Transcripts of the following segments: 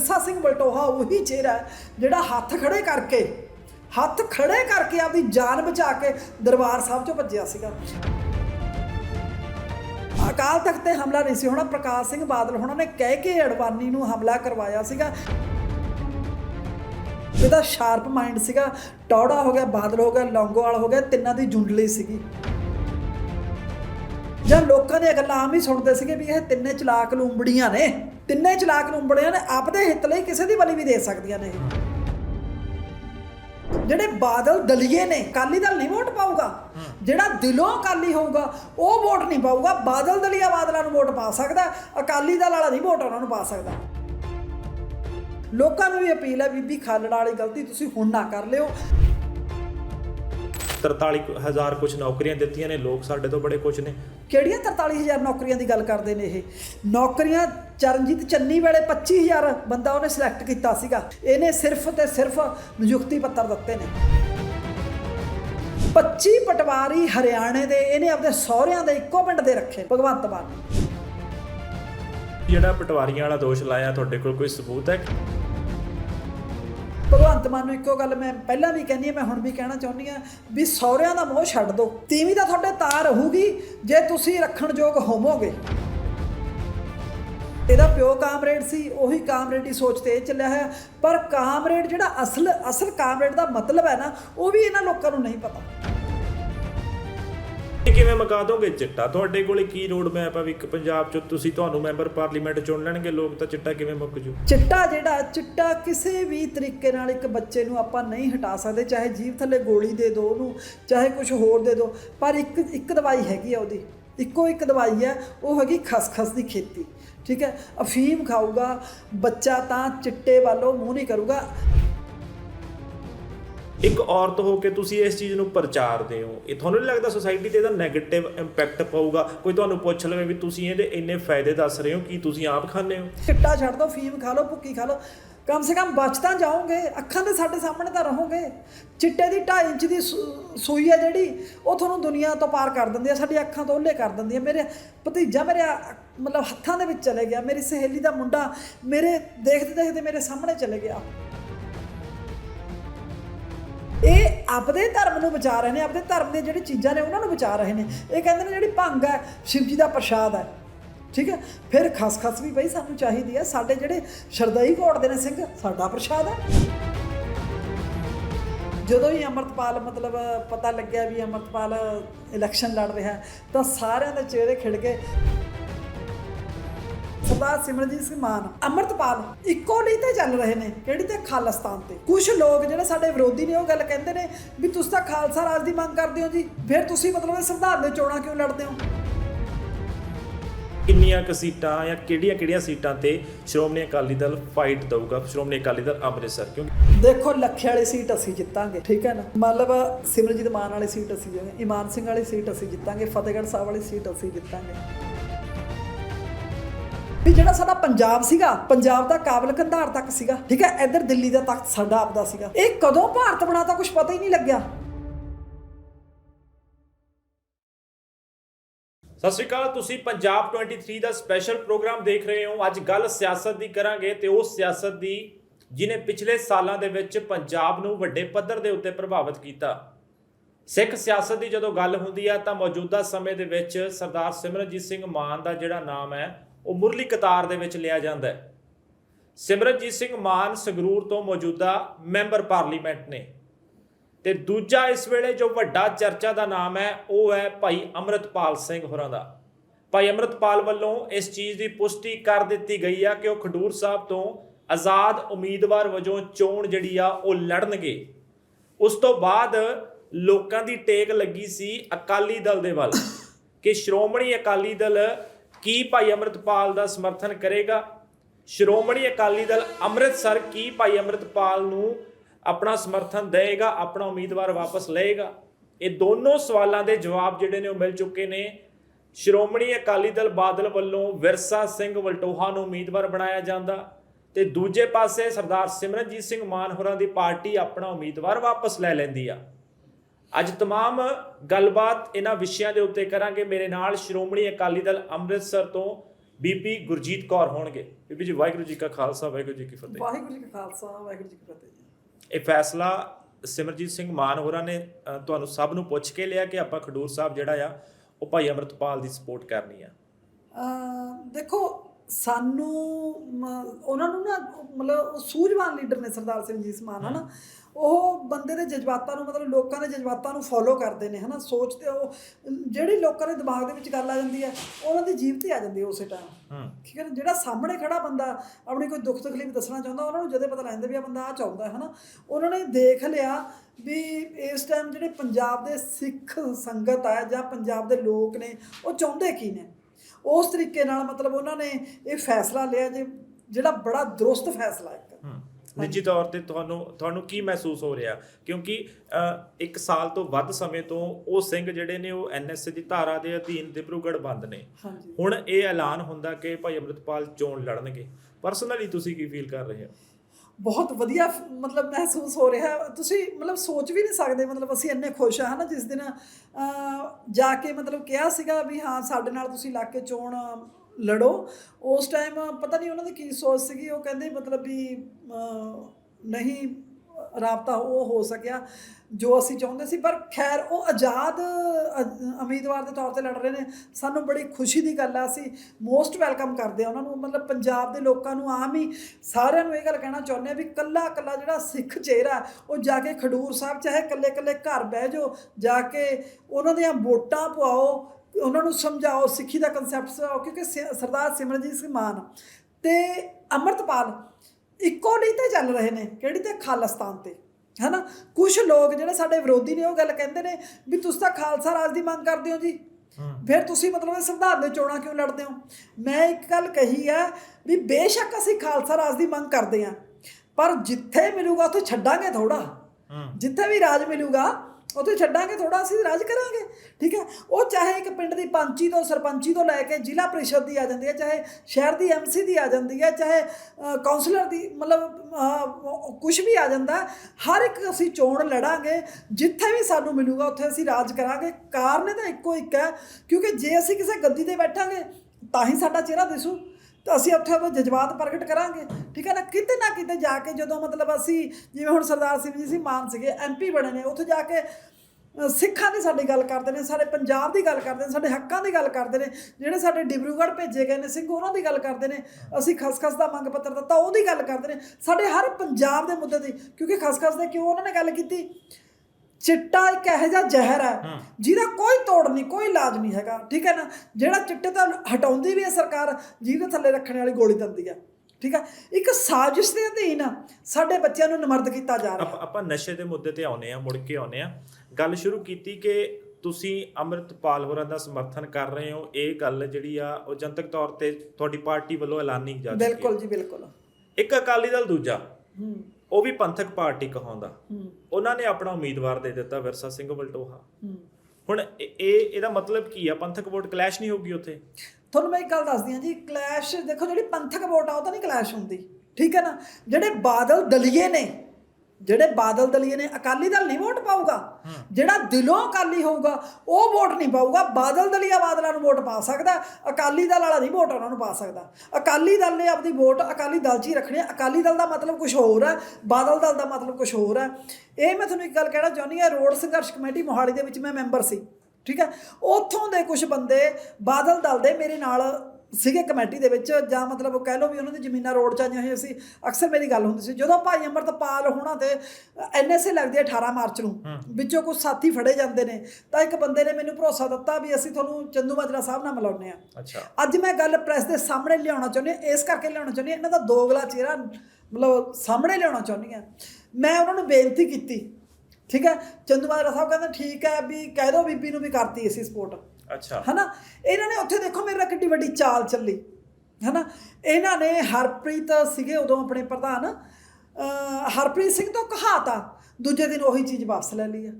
ਵਿਰਸਾ ਸਿੰਘ ਬਲਟੋਹਾ ਉਹੀ ਚਿਹਰਾ ਜਿਹੜਾ ਹੱਥ ਖੜੇ ਕਰਕੇ, ਹੱਥ ਖੜੇ ਕਰਕੇ ਆਪਦੀ ਜਾਨ ਬਚਾ ਕੇ ਦਰਬਾਰ ਸਾਹਿਬ ਚੋਂ ਭੱਜਿਆ ਸੀਗਾ। ਅਕਾਲ ਤਖਤ ਤੇ ਹਮਲਾ ਨਹੀਂ ਸੀ ਹੋਣਾ, ਪ੍ਰਕਾਸ਼ ਸਿੰਘ ਬਾਦਲ ਹੋਣਾ ਨੇ ਕਹਿ ਕੇ ਅਡਵਾਨੀ ਨੂੰ ਹਮਲਾ ਕਰਵਾਇਆ ਸੀਗਾ। ਇਹਦਾ ਸ਼ਾਰਪ ਮਾਈਂਡ ਸੀਗਾ, ਟੌੜਾ ਹੋ ਗਿਆ, ਬਾਦਲ ਹੋ ਗਿਆ, ਲੌਂਗੋਵਾਲ ਹੋ ਗਿਆ, ਤਿੰਨਾਂ ਦੀ ਜੁੰਡਲੀ ਸੀਗੀ। ਜਾਂ ਲੋਕਾਂ ਦੀਆਂ ਗੱਲਾਂ ਆਮ ਹੀ ਸੁਣਦੇ ਸੀਗੇ ਵੀ ਇਹ ਤਿੰਨੇ ਚਲਾਕ ਲੂੰਬੜੀਆਂ ਨੇ। ਤਿੰਨੇ ਚਲਾਕ ਲੂੰਬੜੀਆਂ ਨੇ, ਆਪਦੇ ਹਿੱਤ ਲਈ ਕਿਸੇ ਦੀ ਬਲੀ ਵੀ ਦੇ ਸਕਦੀਆਂ ਨੇ ਜਿਹੜੇ ਬਾਦਲ ਦਲੀਏ ਨੇ ਕਾਲੀ ਦਲ ਨਹੀਂ ਵੋਟ ਪਾਊਗਾ। ਜਿਹੜਾ ਦਿਲੋਂ ਅਕਾਲੀ ਹੋਊਗਾ, ਉਹ ਵੋਟ ਨਹੀਂ ਪਾਊਗਾ। ਬਾਦਲ ਦਲੀਆ ਬਾਦਲਾਂ ਨੂੰ ਵੋਟ ਪਾ ਸਕਦਾ, ਅਕਾਲੀ ਦਲ ਵਾਲਾ ਨਹੀਂ ਵੋਟ ਉਹਨਾਂ ਨੂੰ ਪਾ ਸਕਦਾ। ਲੋਕਾਂ ਨੂੰ ਵੀ ਅਪੀਲ ਹੈ, ਬੀਬੀ ਖਾਲੜਾ ਵਾਲੀ ਗਲਤੀ ਤੁਸੀਂ ਹੁਣ ਨਾ ਕਰ ਲਿਓ। 43000 ਕੁਝ ਨੌਕਰੀਆਂ ਦਿੱਤੀਆਂ ਨੇ ਲੋਕ ਸਾਡੇ ਤੋਂ ਬੜੇ ਖੁਸ਼ ਨੇ। ਕਿਹੜੀਆਂ 43000 ਨੌਕਰੀਆਂ ਦੀ ਗੱਲ ਕਰਦੇ ਨੇ ਇਹ? ਨੌਕਰੀਆਂ ਚਰਨਜੀਤ ਚੰਨੀ ਵੇਲੇ 25000 ਬੰਦਾ ਉਹਨੇ ਸਿਲੈਕਟ ਕੀਤਾ ਸੀਗਾ। ਇਹਨੇ ਸਿਰਫ ਤੇ ਸਿਰਫ ਨਿਯੁਕਤੀ ਪੱਤਰ ਦਿੱਤੇ ਨੇ। 25 ਪਟਵਾਰੀ ਹਰਿਆਣੇ ਦੇ ਇਹਨੇ ਆਪਣੇ ਸਹੁਰਿਆਂ ਦੇ ਇੱਕੋ ਪਿੰਡ ਦੇ ਰੱਖੇ ਭਗਵੰਤ ਮਾਨ। ਜਿਹੜਾ ਪਟਵਾਰੀਆਂ ਵਾਲਾ ਦੋਸ਼ ਲਾਇਆ ਤੁਹਾਡੇ ਕੋਲ ਕੋਈ ਸਬੂਤ ਹੈ? ਭਗਵੰਤ ਮਾਨ ਨੂੰ ਇੱਕੋ ਗੱਲ ਮੈਂ ਪਹਿਲਾਂ ਵੀ ਕਹਿੰਦੀ ਹਾਂ, ਮੈਂ ਹੁਣ ਵੀ ਕਹਿਣਾ ਚਾਹੁੰਦੀ ਹਾਂ ਵੀ ਸਹੁਰਿਆਂ ਦਾ ਮੋਹ ਛੱਡ ਦਿਓ। ਤੀਵੀਂ ਤਾਂ ਤੁਹਾਡੇ ਤਾਰ ਰਹੂਗੀ, ਜੇ ਤੁਸੀਂ ਰੱਖਣ ਯੋਗ ਹੋਵੋਗੇ। ਇਹਦਾ ਪਿਓ ਕਾਮਰੇਡ ਸੀ, ਉਹੀ ਕਾਮਰੇਡ ਦੀ ਸੋਚ ਤੇ ਚੱਲਿਆ ਹੋਇਆ। ਪਰ ਕਾਮਰੇਡ ਜਿਹੜਾ ਅਸਲ ਅਸਲ ਕਾਮਰੇਡ ਦਾ ਮਤਲਬ ਹੈ ਨਾ, ਉਹ ਵੀ ਇਹਨਾਂ ਲੋਕਾਂ ਨੂੰ ਨਹੀਂ ਪਤਾ। ਕਿਵੇਂ ਮਕਾ ਦੋਗੇ ਚਿੱਟਾ? ਤੁਹਾਡੇ ਕੋਲੇ ਕੀ ਰੋਡ ਮੈਪ ਆ? ਵੀ ਇੱਕ ਪੰਜਾਬ ਚ ਤੁਸੀਂ ਤੁਹਾਨੂੰ ਮੈਂਬਰ ਪਾਰਲੀਮੈਂਟ ਚੁਣ ਲੈਣਗੇ, ਲੋਕ ਤਾਂ ਚਿੱਟਾ ਕਿਵੇਂ ਮੁੱਕ ਜੂ? ਚਿੱਟਾ ਜਿਹੜਾ, ਚਿੱਟਾ ਕਿਸੇ ਵੀ ਤਰੀਕੇ ਨਾਲ ਇੱਕ ਬੱਚੇ ਨੂੰ ਆਪਾਂ ਨਹੀਂ ਹਟਾ ਸਕਦੇ, ਚਾਹੇ ਜੀਵ ਥੱਲੇ ਗੋਲੀ ਦੇ ਦਿਓ ਉਹਨੂੰ, ਚਾਹੇ ਕੁਝ ਹੋਰ ਦੇ ਦਿਓ ਪਰ ਇੱਕ ਇੱਕ ਦਵਾਈ ਹੈਗੀ ਆ ਉਹਦੀ। ਇੱਕੋ ਇੱਕ ਦਵਾਈ ਹੈ ਉਹ ਹੈਗੀ ਖਸਖਸ ਦੀ ਖੇਤੀ। ਠੀਕ ਹੈ? ਅਫੀਮ ਖਾਊਗਾ, ਬੱਚਾ ਤਾਂ ਚਿੱਟੇ ਵੱਲੋਂ ਮੂੰਹ ਨਹੀਂ ਕਰੂਗਾ। ਇੱਕ ਔਰਤ ਹੋ ਕੇ ਤੁਸੀਂ ਇਸ ਚੀਜ਼ ਨੂੰ ਪ੍ਰਚਾਰਦੇ ਹੋ, ਇਹ ਤੁਹਾਨੂੰ ਨਹੀਂ ਲੱਗਦਾ ਸੋਸਾਇਟੀ ਤੇ ਇਹਦਾ 네ਗੇਟਿਵ ਇੰਪੈਕਟ ਪਊਗਾ? ਕੋਈ ਤੁਹਾਨੂੰ ਪੁੱਛ ਲਵੇ ਵੀ ਤੁਸੀਂ ਇਹਦੇ ਇੰਨੇ ਫਾਇਦੇ ਦੱਸ ਰਹੇ ਹੋ, ਕੀ ਤੁਸੀਂ ਆਪ ਖਾਂਦੇ ਹੋ? ਚਿੱਟਾ ਛੱਡ ਦਿਓ ਫੀਮ ਖਾ ਲਓ, ਭੁੱਕੀ ਖਾ ਲਓ। ਕਮ ਸੇ ਕਮ ਬਚ ਤਾਂ ਜਾਓਗੇ, ਅੱਖਾਂ ਦੇ ਸਾਡੇ ਸਾਹਮਣੇ ਤਾਂ ਰਹੋਗੇ। ਚਿੱਟੇ ਦੀ 2.5 ਇੰਚ ਦੀ ਸੂ- ਸੂਈ ਹੈ ਜਿਹੜੀ, ਉਹ ਤੁਹਾਨੂੰ ਦੁਨੀਆ ਤੋਂ ਪਾਰ ਕਰ ਦਿੰਦੀ ਹੈ, ਸਾਡੀ ਅੱਖਾਂ ਤੋਂ ਉਹਲੇ ਕਰ ਦਿੰਦੀ ਹੈ। ਮੇਰੇ ਭਤੀਜਾ ਮੇਰੇ ਮਤਲਬ ਹੱਥਾਂ ਦੇ ਵਿੱਚ ਚਲੇ ਗਿਆ, ਮੇਰੀ ਸਹੇਲੀ ਦਾ ਮੁੰਡਾ ਮੇਰੇ ਦੇਖਦੇ ਦੇਖਦੇ ਮੇਰੇ ਸਾਹਮਣੇ ਚਲੇ ਗਿਆ। ਆਪਦੇ ਧਰਮ ਨੂੰ ਬਚਾ ਰਹੇ ਨੇ, ਆਪਦੇ ਧਰਮ ਦੀਆਂ ਜਿਹੜੀ ਚੀਜ਼ਾਂ ਨੇ ਉਹਨਾਂ ਨੂੰ ਬਚਾ ਰਹੇ ਨੇ। ਇਹ ਕਹਿੰਦੇ ਨੇ ਜਿਹੜੀ ਭੰਗ ਹੈ, ਸ਼ਿਵ ਜੀ ਦਾ ਪ੍ਰਸ਼ਾਦ ਹੈ। ਠੀਕ ਹੈ? ਫਿਰ ਖਸਖਸ ਵੀ ਬਈ ਸਾਨੂੰ ਚਾਹੀਦੀ ਹੈ। ਸਾਡੇ ਜਿਹੜੇ ਸ਼ਰਦਈ ਘੋੜਦੇ ਨੇ ਸਿੰਘ, ਸਾਡਾ ਪ੍ਰਸ਼ਾਦ ਹੈ। ਜਦੋਂ ਹੀ ਅਮਰਤਪਾਲ ਮਤਲਬ ਪਤਾ ਲੱਗਿਆ ਵੀ ਅਮਰਤਪਾਲ ਇਲੈਕਸ਼ਨ ਲੜ ਰਿਹਾ ਤਾਂ ਸਾਰਿਆਂ ਦੇ ਚਿਹਰੇ ਖਿੜ ਗਏ। ਸਰਦਾਰ ਸਿਮਰਜੀਤ ਸਿੰਘ ਮਾਨ ਅਮਰਤਪਾਲ ਇੱਕੋ ਲਈ ਤੇ ਚੱਲ ਰਹੇ ਨੇ ਕਿਹੜੀ ਤੇ ਖਾਲਸਤਾਨ ਤੇ। ਕੁਝ ਲੋਕ ਜਿਹੜੇ ਸਾਡੇ ਵਿਰੋਧੀ ਨੇ ਉਹ ਗੱਲ ਕਹਿੰਦੇ ਨੇ ਵੀ ਤੁਸੀਂ ਤਾਂ ਖਾਲਸਾ ਰਾਜ ਦੀ ਮੰਗ ਕਰਦੇ ਹੋ ਜੀ ਫਿਰ ਤੁਸੀਂ ਮਤਲਬ ਸੰਵਿਧਾਨ ਦੇ ਚੋਣਾਂ ਕਿਉਂ ਲੜਦੇ ਹੋ? ਕਿੰਨੀਆਂ ਕੁ ਸੀਟਾਂ ਜਾਂ ਕਿਹੜੀਆਂ ਕਿਹੜੀਆਂ ਸੀਟਾਂ ਤੇ ਸ਼੍ਰੋਮਣੀ ਅਕਾਲੀ ਦਲ ਫਾਈਟ ਦਊਗਾ? ਸ਼੍ਰੋਮਣੀ ਅਕਾਲੀ ਦਲ ਅੰਮ੍ਰਿਤਸਰ ਕਿਉਂਕਿ ਦੇਖੋ ਲੱਖੇ ਵਾਲੀ ਸੀਟ ਅਸੀਂ ਜਿੱਤਾਂਗੇ ਠੀਕ ਹੈ ਨਾ? ਮਤਲਬ ਸਿਮਰਜੀਤ ਮਾਨ ਵਾਲੀ ਸੀਟ ਅਸੀਂ ਜਿੱਤਾਂਗੇ ਇਮਾਨ ਸਿੰਘ ਵਾਲੀ ਸੀਟ ਅਸੀਂ ਜਿੱਤਾਂਗੇ ਫਤਿਹਗੜ੍ਹ ਸਾਹਿਬ ਵਾਲੀ ਸੀਟ ਅਸੀਂ ਜਿੱਤਾਂਗੇ। ਵੀ ਜਿਹੜਾ ਸਾਡਾ ਪੰਜਾਬ ਸੀਗਾ, ਪੰਜਾਬ ਦਾ ਕਾਬਲ ਕੰਧਾਰ ਤੱਕ ਸੀਗਾ, ਠੀਕ ਹੈ? ਇੱਧਰ ਦਿੱਲੀ ਦਾ ਤਖਤ ਸਾਡਾ ਆਪਦਾ ਸੀਗਾ। ਇਹ ਕਦੋਂ ਭਾਰਤ ਬਣਾਤਾ ਕੁਝ ਪਤਾ ਹੀ ਨਹੀਂ ਲੱਗਿਆ। ਸਤਿ ਸ਼੍ਰੀ ਅਕਾਲ, ਤੁਸੀਂ ਪੰਜਾਬ 23 ਦਾ ਸਪੈਸ਼ਲ ਪ੍ਰੋਗਰਾਮ ਦੇਖ ਰਹੇ ਹੋ। ਅੱਜ ਗੱਲ ਸਿਆਸਤ ਦੀ ਕਰਾਂਗੇ ਤੇ ਉਹ ਸਿਆਸਤ ਦੀ ਜਿਨੇ ਪਿਛਲੇ ਸਾਲਾਂ ਦੇ ਵਿੱਚ ਪੰਜਾਬ ਨੂੰ ਵੱਡੇ ਪੱਧਰ ਦੇ ਉੱਤੇ ਪ੍ਰਭਾਵਿਤ ਕੀਤਾ। ਸਿੱਖ ਸਿਆਸਤ ਦੀ ਜਦੋਂ ਗੱਲ ਹੁੰਦੀ ਆ, ਤਾਂ ਮੌਜੂਦਾ ਸਮੇਂ ਦੇ ਵਿੱਚ ਸਰਦਾਰ ਸਿਮਰਨਜੀਤ ਸਿੰਘ ਮਾਨ ਦਾ ਜਿਹੜਾ ਨਾਮ ਹੈ ਉਹ ਮੁਰਲੀ ਕਤਾਰ ਦੇ ਵਿੱਚ ਲਿਆ ਜਾਂਦਾ ਹੈ। ਸਿਮਰਨਜੀਤ ਸਿੰਘ ਮਾਨ ਸੰਗਰੂਰ ਤੋਂ ਮੌਜੂਦਾ ਮੈਂਬਰ ਪਾਰਲੀਮੈਂਟ ਨੇ। ਤੇ ਦੂਜਾ ਇਸ ਵੇਲੇ ਜੋ ਵੱਡਾ ਚਰਚਾ ਦਾ ਨਾਮ ਹੈ, ਉਹ ਹੈ ਭਾਈ ਅਮਰਤਪਾਲ ਸਿੰਘ ਹੋਰਾਂ ਦਾ। ਭਾਈ ਅਮਰਤਪਾਲ ਵੱਲੋਂ ਇਸ ਚੀਜ਼ ਦੀ ਪੁਸ਼ਟੀ ਕਰ ਦਿੱਤੀ ਗਈ ਆ ਕਿ ਉਹ ਖਡੂਰ ਸਾਹਿਬ ਤੋਂ ਆਜ਼ਾਦ ਉਮੀਦਵਾਰ ਵਜੋਂ ਚੋਣ ਜਿਹੜੀ ਆ, ਉਹ ਲੜਨਗੇ। ਉਸ ਤੋਂ ਬਾਅਦ ਲੋਕਾਂ ਦੀ ਟੇਕ ਲੱਗੀ ਸੀ ਅਕਾਲੀ ਦਲ ਦੇ ਵੱਲ ਕਿ ਸ਼੍ਰੋਮਣੀ ਅਕਾਲੀ ਦਲ ਕੀ ਭਾਈ ਅਮਰਤਪਾਲ ਦਾ ਸਮਰਥਨ ਕਰੇਗਾ? ਸ਼੍ਰੋਮਣੀ ਅਕਾਲੀ ਦਲ ਅੰਮ੍ਰਿਤਸਰ ਕੀ ਭਾਈ ਅਮਰਤਪਾਲ ਨੂੰ ਆਪਣਾ ਸਮਰਥਨ ਦੇਵੇਗਾ ਆਪਣਾ ਉਮੀਦਵਾਰ ਵਾਪਸ ਲਏਗਾ? ਇਹ ਦੋਨੋਂ ਸਵਾਲਾਂ ਦੇ ਜਵਾਬ ਜਿਹੜੇ ਨੇ ਉਹ ਮਿਲ ਚੁੱਕੇ ਨੇ। ਸ਼੍ਰੋਮਣੀ ਅਕਾਲੀ ਦਲ ਬਾਦਲ ਵੱਲੋਂ ਵਿਰਸਾ ਸਿੰਘ ਵਲਟੋਹਾ ਨੂੰ ਉਮੀਦਵਾਰ ਬਣਾਇਆ ਜਾਂਦਾ ਤੇ ਦੂਜੇ ਪਾਸੇ ਸਰਦਾਰ ਸਿਮਰਨਜੀਤ ਸਿੰਘ ਮਾਨ ਹੋਰਾਂ ਦੀ ਪਾਰਟੀ ਆਪਣਾ ਉਮੀਦਵਾਰ ਵਾਪਸ ਲੈ ਲੈਂਦੀ ਆ। ਅੱਜ तमाम ਗੱਲਬਾਤ ਇਹਨਾਂ ਵਿਸ਼ਿਆਂ ਦੇ ਉੱਤੇ ਕਰਾਂਗੇ ਮੇਰੇ ਨਾਲ ਸ਼੍ਰੋਮਣੀ ਅਕਾਲੀ ਦਲ ਅੰਮ੍ਰਿਤਸਰ ਤੋਂ ਬੀਬੀ ਗੁਰਜੀਤ ਕੌਰ ਹੋਣਗੇ ਬੀਬੀ ਜੀ ਵਾਹਿਗੁਰੂ ਜੀ ਕਾ ਖਾਲਸਾ ਵਾਹਿਗੁਰੂ ਜੀ ਕੀ ਫਤਿਹ ਵਾਹਿਗੁਰੂ ਜੀ ਕਾ ਖਾਲਸਾ ਵਾਹਿਗੁਰੂ ਜੀ ਕੀ ਫਤਿਹ ਜੀ ਇਹ ਫੈਸਲਾ ਸਿਮਰਜੀਤ ਸਿੰਘ ਮਾਨ ਹੋਰਾਂ ਨੇ ਅ, ਤੁਹਾਨੂੰ ਸਭ ਨੂੰ ਪੁੱਛ ਕੇ ਲਿਆ ਕਿ ਆਪਾਂ ਖਡੂਰ ਸਾਹਿਬ ਜਿਹੜਾ ਆ ਉਹ ਭਾਈ ਅਮਰਤਪਾਲ ਦੀ ਸਪੋਰਟ ਕਰਨੀ ਆ ਅਹ ਦੇਖੋ ਸਾਨੂੰ ਉਹਨਾਂ ਨੂੰ ਨਾ ਮਤਲਬ ਉਹ ਸੂਝਵਾਨ ਲੀਡਰ ਨੇ ਸਰਦਾਰ ਸਿੰਘ ਮਾਨ ਹਨਾ? ਉਹ ਬੰਦੇ ਦੇ ਜਜ਼ਬਾਤਾਂ ਨੂੰ ਮਤਲਬ ਲੋਕਾਂ ਦੇ ਜਜ਼ਬਾਤਾਂ ਨੂੰ ਫੋਲੋ ਕਰਦੇ ਨੇ ਹਨਾ? ਸੋਚਦੇ ਉਹ ਜਿਹੜੀ ਲੋਕਾਂ ਦੇ ਦਿਮਾਗ ਦੇ ਵਿੱਚ ਗੱਲ ਆ ਜਾਂਦੀ ਹੈ ਉਹਨਾਂ ਦੀ ਜੀਵ ਤੇ ਆ ਜਾਂਦੀ ਹੈ ਉਸੇ ਟਾਈਮ ਠੀਕ ਹੈ ਨਾ? ਜਿਹੜਾ ਸਾਹਮਣੇ ਖੜਾ ਬੰਦਾ ਆਪਣੀ ਕੋਈ ਦੁੱਖ ਤਕਲੀਫ ਦੱਸਣਾ ਚਾਹੁੰਦਾ ਉਹਨਾਂ ਨੂੰ ਜਦੇ ਪਤਾ ਲੱਗ ਜਾਂਦਾ ਵੀ ਆ ਬੰਦਾ ਆ ਚਾਹੁੰਦਾ ਹੈ ਹਨਾ? ਉਹਨਾਂ ਨੇ ਦੇਖ ਲਿਆ ਵੀ ਇਸ ਟਾਈਮ ਜਿਹੜੇ ਪੰਜਾਬ ਦੇ ਸਿੱਖ ਸੰਗਤ ਆ ਜਾਂ ਪੰਜਾਬ ਦੇ ਲੋਕ ਨੇ ਉਹ ਚਾਹੁੰਦੇ ਕੀ ਨੇ? ਉਸ ਤਰੀਕੇ ਨਾਲ ਮਤਲਬ ਉਹਨਾਂ ਨੇ ਇਹ ਫੈਸਲਾ ਲਿਆ ਜੇ ਜਿਹੜਾ ਬੜਾ ਦਰੁਸਤ ਫੈਸਲਾ ਹਮ, ਨਿੱਜੀ ਤੌਰ ਤੇ ਤੁਹਾਨੂੰ ਤੁਹਾਨੂੰ ਕੀ ਮਹਿਸੂਸ ਹੋ ਰਿਹਾ? ਕਿਉਂਕਿ ਇੱਕ ਸਾਲ ਤੋਂ ਵੱਧ ਸਮੇਂ ਤੋਂ ਉਹ ਸਿੰਘ ਜਿਹੜੇ ਨੇ ਉਹ ਐਨਐਸਏ ਦੀ ਧਾਰਾ ਦੇ ਅਧੀਨ ਦਿਬਰੂਗੜ੍ਹ ਬੰਦ ਨੇ। ਹੁਣ ਇਹ ਐਲਾਨ ਹੁੰਦਾ ਕਿ ਭਾਈ ਅਮਰਤਪਾਲ ਚੋਣ ਲੜਨਗੇ। ਪਰਸਨਲੀ ਤੁਸੀਂ ਕੀ ਫੀਲ ਕਰ ਰਹੇ ਹੋ? ਬਹੁਤ ਵਧੀਆ ਫ- ਮਤਲਬ ਮਹਿਸੂਸ ਹੋ ਰਿਹਾ। ਤੁਸੀਂ ਮਤਲਬ ਸੋਚ ਵੀ ਨਹੀਂ ਸਕਦੇ, ਮਤਲਬ ਅਸੀਂ ਇੰਨੇ ਖੁਸ਼ ਆ ਹਨਾ ਜਿਸ ਦਿਨ ਜਾ ਕੇ ਮਤਲਬ ਕਿਹਾ ਸੀਗਾ ਵੀ ਹਾਂ, ਸਾਡੇ ਨਾਲ ਤੁਸੀਂ ਲੱਗ ਕੇ ਚੋਣ ਲੜੋ। ਉਸ ਟਾਈਮ ਪਤਾ ਨਹੀਂ ਉਹਨਾਂ ਦੀ ਕੀ ਸੋਚ ਸੀਗੀ, ਉਹ ਕਹਿੰਦੇ ਮਤਲਬ ਵੀ ਨਹੀਂ ਰਾਬਤਾ ਉਹ ਹੋ ਸਕਿਆ ਜੋ ਅਸੀਂ ਚਾਹੁੰਦੇ ਸੀ, ਪਰ ਖੈਰ ਉਹ ਆਜ਼ਾਦ ਉਮੀਦਵਾਰ ਦੇ ਤੌਰ ਤੇ ਲੜ ਰਹੇ ਨੇ। ਸਾਨੂੰ ਬੜੀ ਖੁਸ਼ੀ ਦੀ ਗੱਲ ਆ, ਅਸੀਂ ਮੋਸਟ ਵੈਲਕਮ ਕਰਦੇ ਆ ਉਹਨਾਂ ਨੂੰ। ਮਤਲਬ ਪੰਜਾਬ ਦੇ ਲੋਕਾਂ ਨੂੰ ਆਮ ਹੀ ਸਾਰਿਆਂ ਨੂੰ ਇਹ ਗੱਲ ਕਹਿਣਾ ਚਾਹੁੰਦੇ ਆ ਵੀ ਕੱਲਾ ਕੱਲਾ ਜਿਹੜਾ ਸਿੱਖ ਚਿਹਰਾ, ਉਹ ਜਾ ਕੇ ਖਡੂਰ ਸਾਹਿਬ ਚਾਹੇ ਕੱਲੇ ਕੱਲੇ ਘਰ ਬਹਿ ਜਾਓ, ਜਾ ਕੇ ਉਹਨਾਂ ਦੀਆਂ ਵੋਟਾਂ ਪਵਾਓ, ਉਹਨਾਂ ਨੂੰ ਸਮਝਾਓ, ਸਿੱਖੀ ਦਾ ਕਨਸੈਪਟ ਸਮਝਾਓ ਕਿਉਂਕਿ ਸ- ਸਰਦਾਰ ਸਿਮਰਨਜੀਤ ਸਿੰਘ ਮਾਨ ਤੇ ਅਮਰਤਪਾਲ ਇੱਕੋ ਨਹੀਂ ਤੇ ਚੱਲ ਰਹੇ ਨੇ ਕਿਹੜੀ ਤੇ ਖਾਲਿਸਤਾਨ ਤੇ ਹੈਨਾ? ਕੁਝ ਲੋਕ ਜਿਹੜੇ ਸਾਡੇ ਵਿਰੋਧੀ ਨੇ ਉਹ ਗੱਲ ਕਹਿੰਦੇ ਨੇ ਵੀ ਤੁਸੀਂ ਤਾਂ ਖਾਲਸਾ ਰਾਜ ਦੀ ਮੰਗ ਕਰਦੇ ਹੋ ਜੀ। ਫਿਰ ਤੁਸੀਂ ਮਤਲਬ ਇਹ ਸੰਵਿਧਾਨ ਦੇ ਚੋਣਾਂ ਕਿਉਂ ਲੜਦੇ ਹੋ? ਮੈਂ ਇੱਕ ਗੱਲ ਕਹੀ ਹੈ ਵੀ ਬੇਸ਼ੱਕ ਅਸੀਂ ਖਾਲਸਾ ਰਾਜ ਦੀ ਮੰਗ ਕਰਦੇ ਹਾਂ ਪਰ ਜਿੱਥੇ ਮਿਲੂਗਾ ਉੱਥੇ ਛੱਡਾਂਗੇ ਥੋੜਾ ਜਿੱਥੇ ਵੀ ਰਾਜ ਮਿਲੂਗਾ ਉੱਥੇ ਛੱਡਾਂਗੇ ਥੋੜਾ ਅਸੀਂ ਰਾਜ ਕਰਾਂਗੇ। ਠੀਕ ਹੈ? ਉਹ ਚਾਹੇ ਇੱਕ ਪਿੰਡ ਦੀ ਪੰਚੀ ਤੋਂ ਸਰਪੰਚੀ ਤੋਂ ਲੈ ਕੇ ਜ਼ਿਲ੍ਹਾ ਪ੍ਰੀਸ਼ਦ ਦੀ ਆ ਜਾਂਦੀ ਹੈ ਚਾਹੇ ਸ਼ਹਿਰ ਦੀ ਐਮਸੀ ਦੀ ਆ ਜਾਂਦੀ ਹੈ ਚਾਹੇ ਅ, ਕਾਉਂਸਲਰ ਦੀ ਮਤਲਬ ਕੁਝ ਵੀ ਆ ਜਾਂਦਾ ਹਰ ਇੱਕ ਅਸੀਂ ਚੋਣ ਲੜਾਂਗੇ ਜਿੱਥੇ ਵੀ ਸਾਨੂੰ ਮਿਲੂਗਾ ਉੱਥੇ ਅਸੀਂ ਰਾਜ ਕਰਾਂਗੇ। ਕਾਰਨ ਤਾਂ ਇੱਕੋ ਇੱਕ ਹੈ ਕਿਉਂਕਿ ਜੇ ਅਸੀਂ ਕਿਸੇ ਗੱਦੀ ਤੇ ਬੈਠਾਂਗੇ ਤਾਂ ਹੀ ਸਾਡਾ ਚਿਹਰਾ ਦਿਸੂ। ਤਾਂ ਅਸੀਂ ਉੱਥੇ ਆਪਣੇ ਜਜ਼ਬਾਤ ਪ੍ਰਗਟ ਕਰਾਂਗੇ। ਠੀਕ ਹੈ ਨਾ? ਕਿਤੇ ਨਾ ਕਿਤੇ ਜਾ ਕੇ ਜਦੋਂ ਮਤਲਬ ਅਸੀਂ ਜਿਵੇਂ ਹੁਣ ਸਰਦਾਰ ਸਿੰਘ ਜੀ ਸੀ, ਮਾਨ ਸੀਗੇ ਐਮਪੀ ਬਣੇ ਨੇ, ਉੱਥੇ ਜਾ ਕੇ ਸਿੱਖਾਂ ਦੀ ਸਾਡੀ ਗੱਲ ਕਰਦੇ ਨੇ, ਸਾਡੇ ਪੰਜਾਬ ਦੀ ਗੱਲ ਕਰਦੇ ਨੇ, ਸਾਡੇ ਹੱਕਾਂ ਦੀ ਗੱਲ ਕਰਦੇ ਨੇ, ਜਿਹੜੇ ਸਾਡੇ ਡਿਬਰੂਗੜ੍ਹ ਭੇਜੇ ਗਏ ਨੇ, ਸਿੰਘ ਉਹਨਾਂ ਦੀ ਗੱਲ ਕਰਦੇ ਨੇ, ਅਸੀਂ ਖਸਖਸ ਦਾ ਮੰਗ ਪੱਤਰ ਦਿੱਤਾ, ਉਹਦੀ ਗੱਲ ਕਰਦੇ ਨੇ, ਸਾਡੇ ਹਰ ਪੰਜਾਬ ਦੇ ਮੁੱਦੇ ਦੀ, ਕਿਉਂਕਿ ਖਸਖਸ ਦੇ ਕਿਉਂ ਉਹਨਾਂ ਨੇ ਗੱਲ ਕੀਤੀ? ਚਿੱਟਾ ਇੱਕ ਇਹੋ ਜਿਹਾ ਜ਼ਹਿਰ ਹੈ ਜਿਹਦਾ ਕੋਈ ਤੋੜ ਨਹੀਂ ਕੋਈ ਇਲਾਜ ਨਹੀਂ ਹੈਗਾ ਠੀਕ ਹੈ ਨਾ? ਜਿਹੜਾ ਚਿੱਟੇ ਤੋਂ ਹਟਾਉਂਦੀ ਵੀ ਹੈ ਸਰਕਾਰ ਜਿਹਦੇ ਥੱਲੇ ਰੱਖਣ ਵਾਲੀ ਗੋਲੀ ਦਿੰਦੀ ਹੈ ਠੀਕ ਹੈ? ਇੱਕ ਸਾਜ਼ਿਸ਼ ਦੇ ਅਧੀਨ ਸਾਡੇ ਬੱਚਿਆਂ ਨੂੰ ਨਮਰਦ ਕੀਤਾ ਜਾ ਰਿਹਾ ਆਪਾਂ ਨਸ਼ੇ ਦੇ ਮੁੱਦੇ ਤੇ ਆਉਨੇ ਆ ਮੁੜ ਕੇ ਆਉਨੇ ਆ ਗੱਲ ਸ਼ੁਰੂ ਕੀਤੀ ਕਿ ਤੁਸੀਂ ਅਮਰਤਪਾਲ ਹੋਰਾਂ ਦਾ ਸਮਰਥਨ ਕਰ ਰਹੇ ਹੋ। ਇਹ ਗੱਲ ਜਿਹੜੀ ਆ ਉਹ ਜਨਤਕ ਤੌਰ ਤੇ ਤੁਹਾਡੀ ਪਾਰਟੀ ਵੱਲੋਂ ਐਲਾਨੀ ਜਾ ਚੁੱਕੀ ਹੈ। ਬਿਲਕੁਲ ਜੀ ਬਿਲਕੁਲ। ਇੱਕ ਅਕਾਲੀ ਦਲ ਦੂਜਾ। ਹੂੰ। ਉਹ ਵੀ ਪੰਥਕ ਪਾਰਟੀ ਕਹਾਉਂਦਾ। ਉਹਨਾਂ ਨੇ ਆਪਣਾ ਉਮੀਦਵਾਰ ਦੇ ਦਿੱਤਾ ਵਿਰਸਾ ਸਿੰਘ ਵਲਟੋਹਾ। ਹੂੰ। ਹੁਣ ਇਹ ਇਹ- ਇਹਦਾ ਮਤਲਬ ਕੀ ਆ? ਪੰਥਕ ਵੋਟ ਕਲੈਸ਼ ਨਹੀਂ ਹੋਊਗੀ ਉੱਥੇ? ਤੁਹਾਨੂੰ ਮੈਂ ਇੱਕ ਗੱਲ ਦੱਸਦੀ ਹਾਂ ਜੀ ਕਲੈਸ਼ ਦੇਖੋ ਜਿਹੜੀ ਪੰਥਕ ਵੋਟ ਆ ਉਹ ਤਾਂ ਨਹੀਂ ਕਲੈਸ਼ ਹੁੰਦੀ। ਠੀਕ ਹੈ ਨਾ? ਜਿਹੜੇ ਬਾਦਲ ਦਲੀਏ ਨੇ ਜਿਹੜੇ ਬਾਦਲ ਦਲੀਏ ਨੇ ਅਕਾਲੀ ਦਲ ਨਹੀਂ ਵੋਟ ਪਾਊਗਾ। ਜਿਹੜਾ ਦਿਲੋਂ ਅਕਾਲੀ ਹੋਊਗਾ ਉਹ ਵੋਟ ਨਹੀਂ ਪਾਊਗਾ। ਬਾਦਲ ਦਲੀਆ ਬਾਦਲਾਂ ਨੂੰ ਵੋਟ ਪਾ ਸਕਦਾ ਅਕਾਲੀ ਦਲ ਵਾਲਾ ਨਹੀਂ ਵੋਟ ਉਹਨਾਂ ਨੂੰ ਪਾ ਸਕਦਾ। ਅਕਾਲੀ ਦਲ ਨੇ ਆਪਣੀ ਵੋਟ ਅਕਾਲੀ ਦਲ 'ਚ ਹੀ ਰੱਖਣੀ ਹੈ। ਅਕਾਲੀ ਦਲ ਦਾ ਮਤਲਬ ਕੁਝ ਹੋਰ ਹੈ ਬਾਦਲ ਦਲ ਦਾ ਮਤਲਬ ਕੁਝ ਹੋਰ ਹੈ। ਇਹ ਮੈਂ ਤੁਹਾਨੂੰ ਇੱਕ ਗੱਲ ਕਹਿਣਾ ਚਾਹੁੰਦੀ ਹਾਂ ਰੋਡ ਸੰਘਰਸ਼ ਕਮੇਟੀ ਮੋਹਾਲੀ ਦੇ ਵਿੱਚ ਮੈਂ ਮੈਂਬਰ ਸੀ ਠੀਕ ਹੈ? ਉੱਥੋਂ ਦੇ ਕੁਝ ਬੰਦੇ ਬਾਦਲ ਦਲ ਦੇ ਮੇਰੇ ਨਾਲ ਸੀਗੇ ਕਮੇਟੀ ਦੇ ਵਿੱਚ ਜਾਂ ਮਤਲਬ ਕਹਿ ਲਓ ਵੀ ਉਹਨਾਂ ਦੀ ਜ਼ਮੀਨਾਂ ਰੋਡ ਚ ਆਈਆਂ ਹੋਈਆਂ ਸੀ। ਅਕਸਰ ਮੇਰੀ ਗੱਲ ਹੁੰਦੀ ਸੀ ਜਦੋਂ ਭਾਈ ਅਮਰਤਪਾਲ ਹੋਣਾ ਤੇ ਐਨਐਸਏ ਲੱਗਦੀ ਹੈ 18 ਮਾਰਚ ਨੂੰ ਵਿੱਚੋਂ ਕੁਝ ਸਾਥੀ ਫੜੇ ਜਾਂਦੇ ਨੇ ਤਾਂ ਇੱਕ ਬੰਦੇ ਨੇ ਮੈਨੂੰ ਭਰੋਸਾ ਦਿੱਤਾ ਵੀ ਅਸੀਂ ਤੁਹਾਨੂੰ ਚੰਦੂ ਮਾਜਰਾ ਸਾਹਿਬ ਨਾਲ ਮਿਲਾਉਂਦੇ ਆ ਅੱਛਾ। ਅੱਜ ਮੈਂ ਗੱਲ ਪ੍ਰੈਸ ਦੇ ਸਾਹਮਣੇ ਲਿਆਉਣਾ ਚਾਹੁੰਦੀ ਹਾਂ ਇਸ ਕਰਕੇ ਲਿਆਉਣਾ ਚਾਹੁੰਦੀ ਹਾਂ ਇਹਨਾਂ ਦਾ ਦੋਗਲਾ ਚਿਹਰਾ ਮਤਲਬ ਸਾਹਮਣੇ ਲਿਆਉਣਾ ਚਾਹੁੰਦੀ ਹਾਂ। ਮੈਂ ਉਹਨਾਂ ਨੂੰ ਬੇਨਤੀ ਕੀਤੀ ਠੀਕ ਹੈ? ਚੰਦੂ ਮਾਜਰਾ ਸਾਹਿਬ ਕਹਿੰਦੇ ਠੀਕ ਹੈ ਵੀ ਕਹਿ ਦਿਓ ਬੀਬੀ ਨੂੰ ਵੀ ਕਰਤੀ ਅਸੀਂ ਸਪੋਰਟ। ਅੱਛਾ। ਹਨਾ? ਇਹਨਾਂ ਨੇ ਉੱਥੇ ਦੇਖੋ ਮੇਰੇ ਨਾਲ ਕਿੱਡੀ ਵੱਡੀ ਚਾਲ ਚੱਲੀ। ਹਨਾ? ਇਹਨਾਂ ਨੇ ਹਰਪ੍ਰੀਤ ਸੀਗੇ ਉਦੋਂ ਆਪਣੇ ਪ੍ਰਧਾਨ। ਹਰਪ੍ਰੀਤ ਸਿੰਘ ਤੋਂ ਕਹਾਤਾ ਦੂਜੇ ਦਿਨ ਉਹੀ ਚੀਜ਼ ਵਾਪਸ ਲੈ ਲਈ ਆ।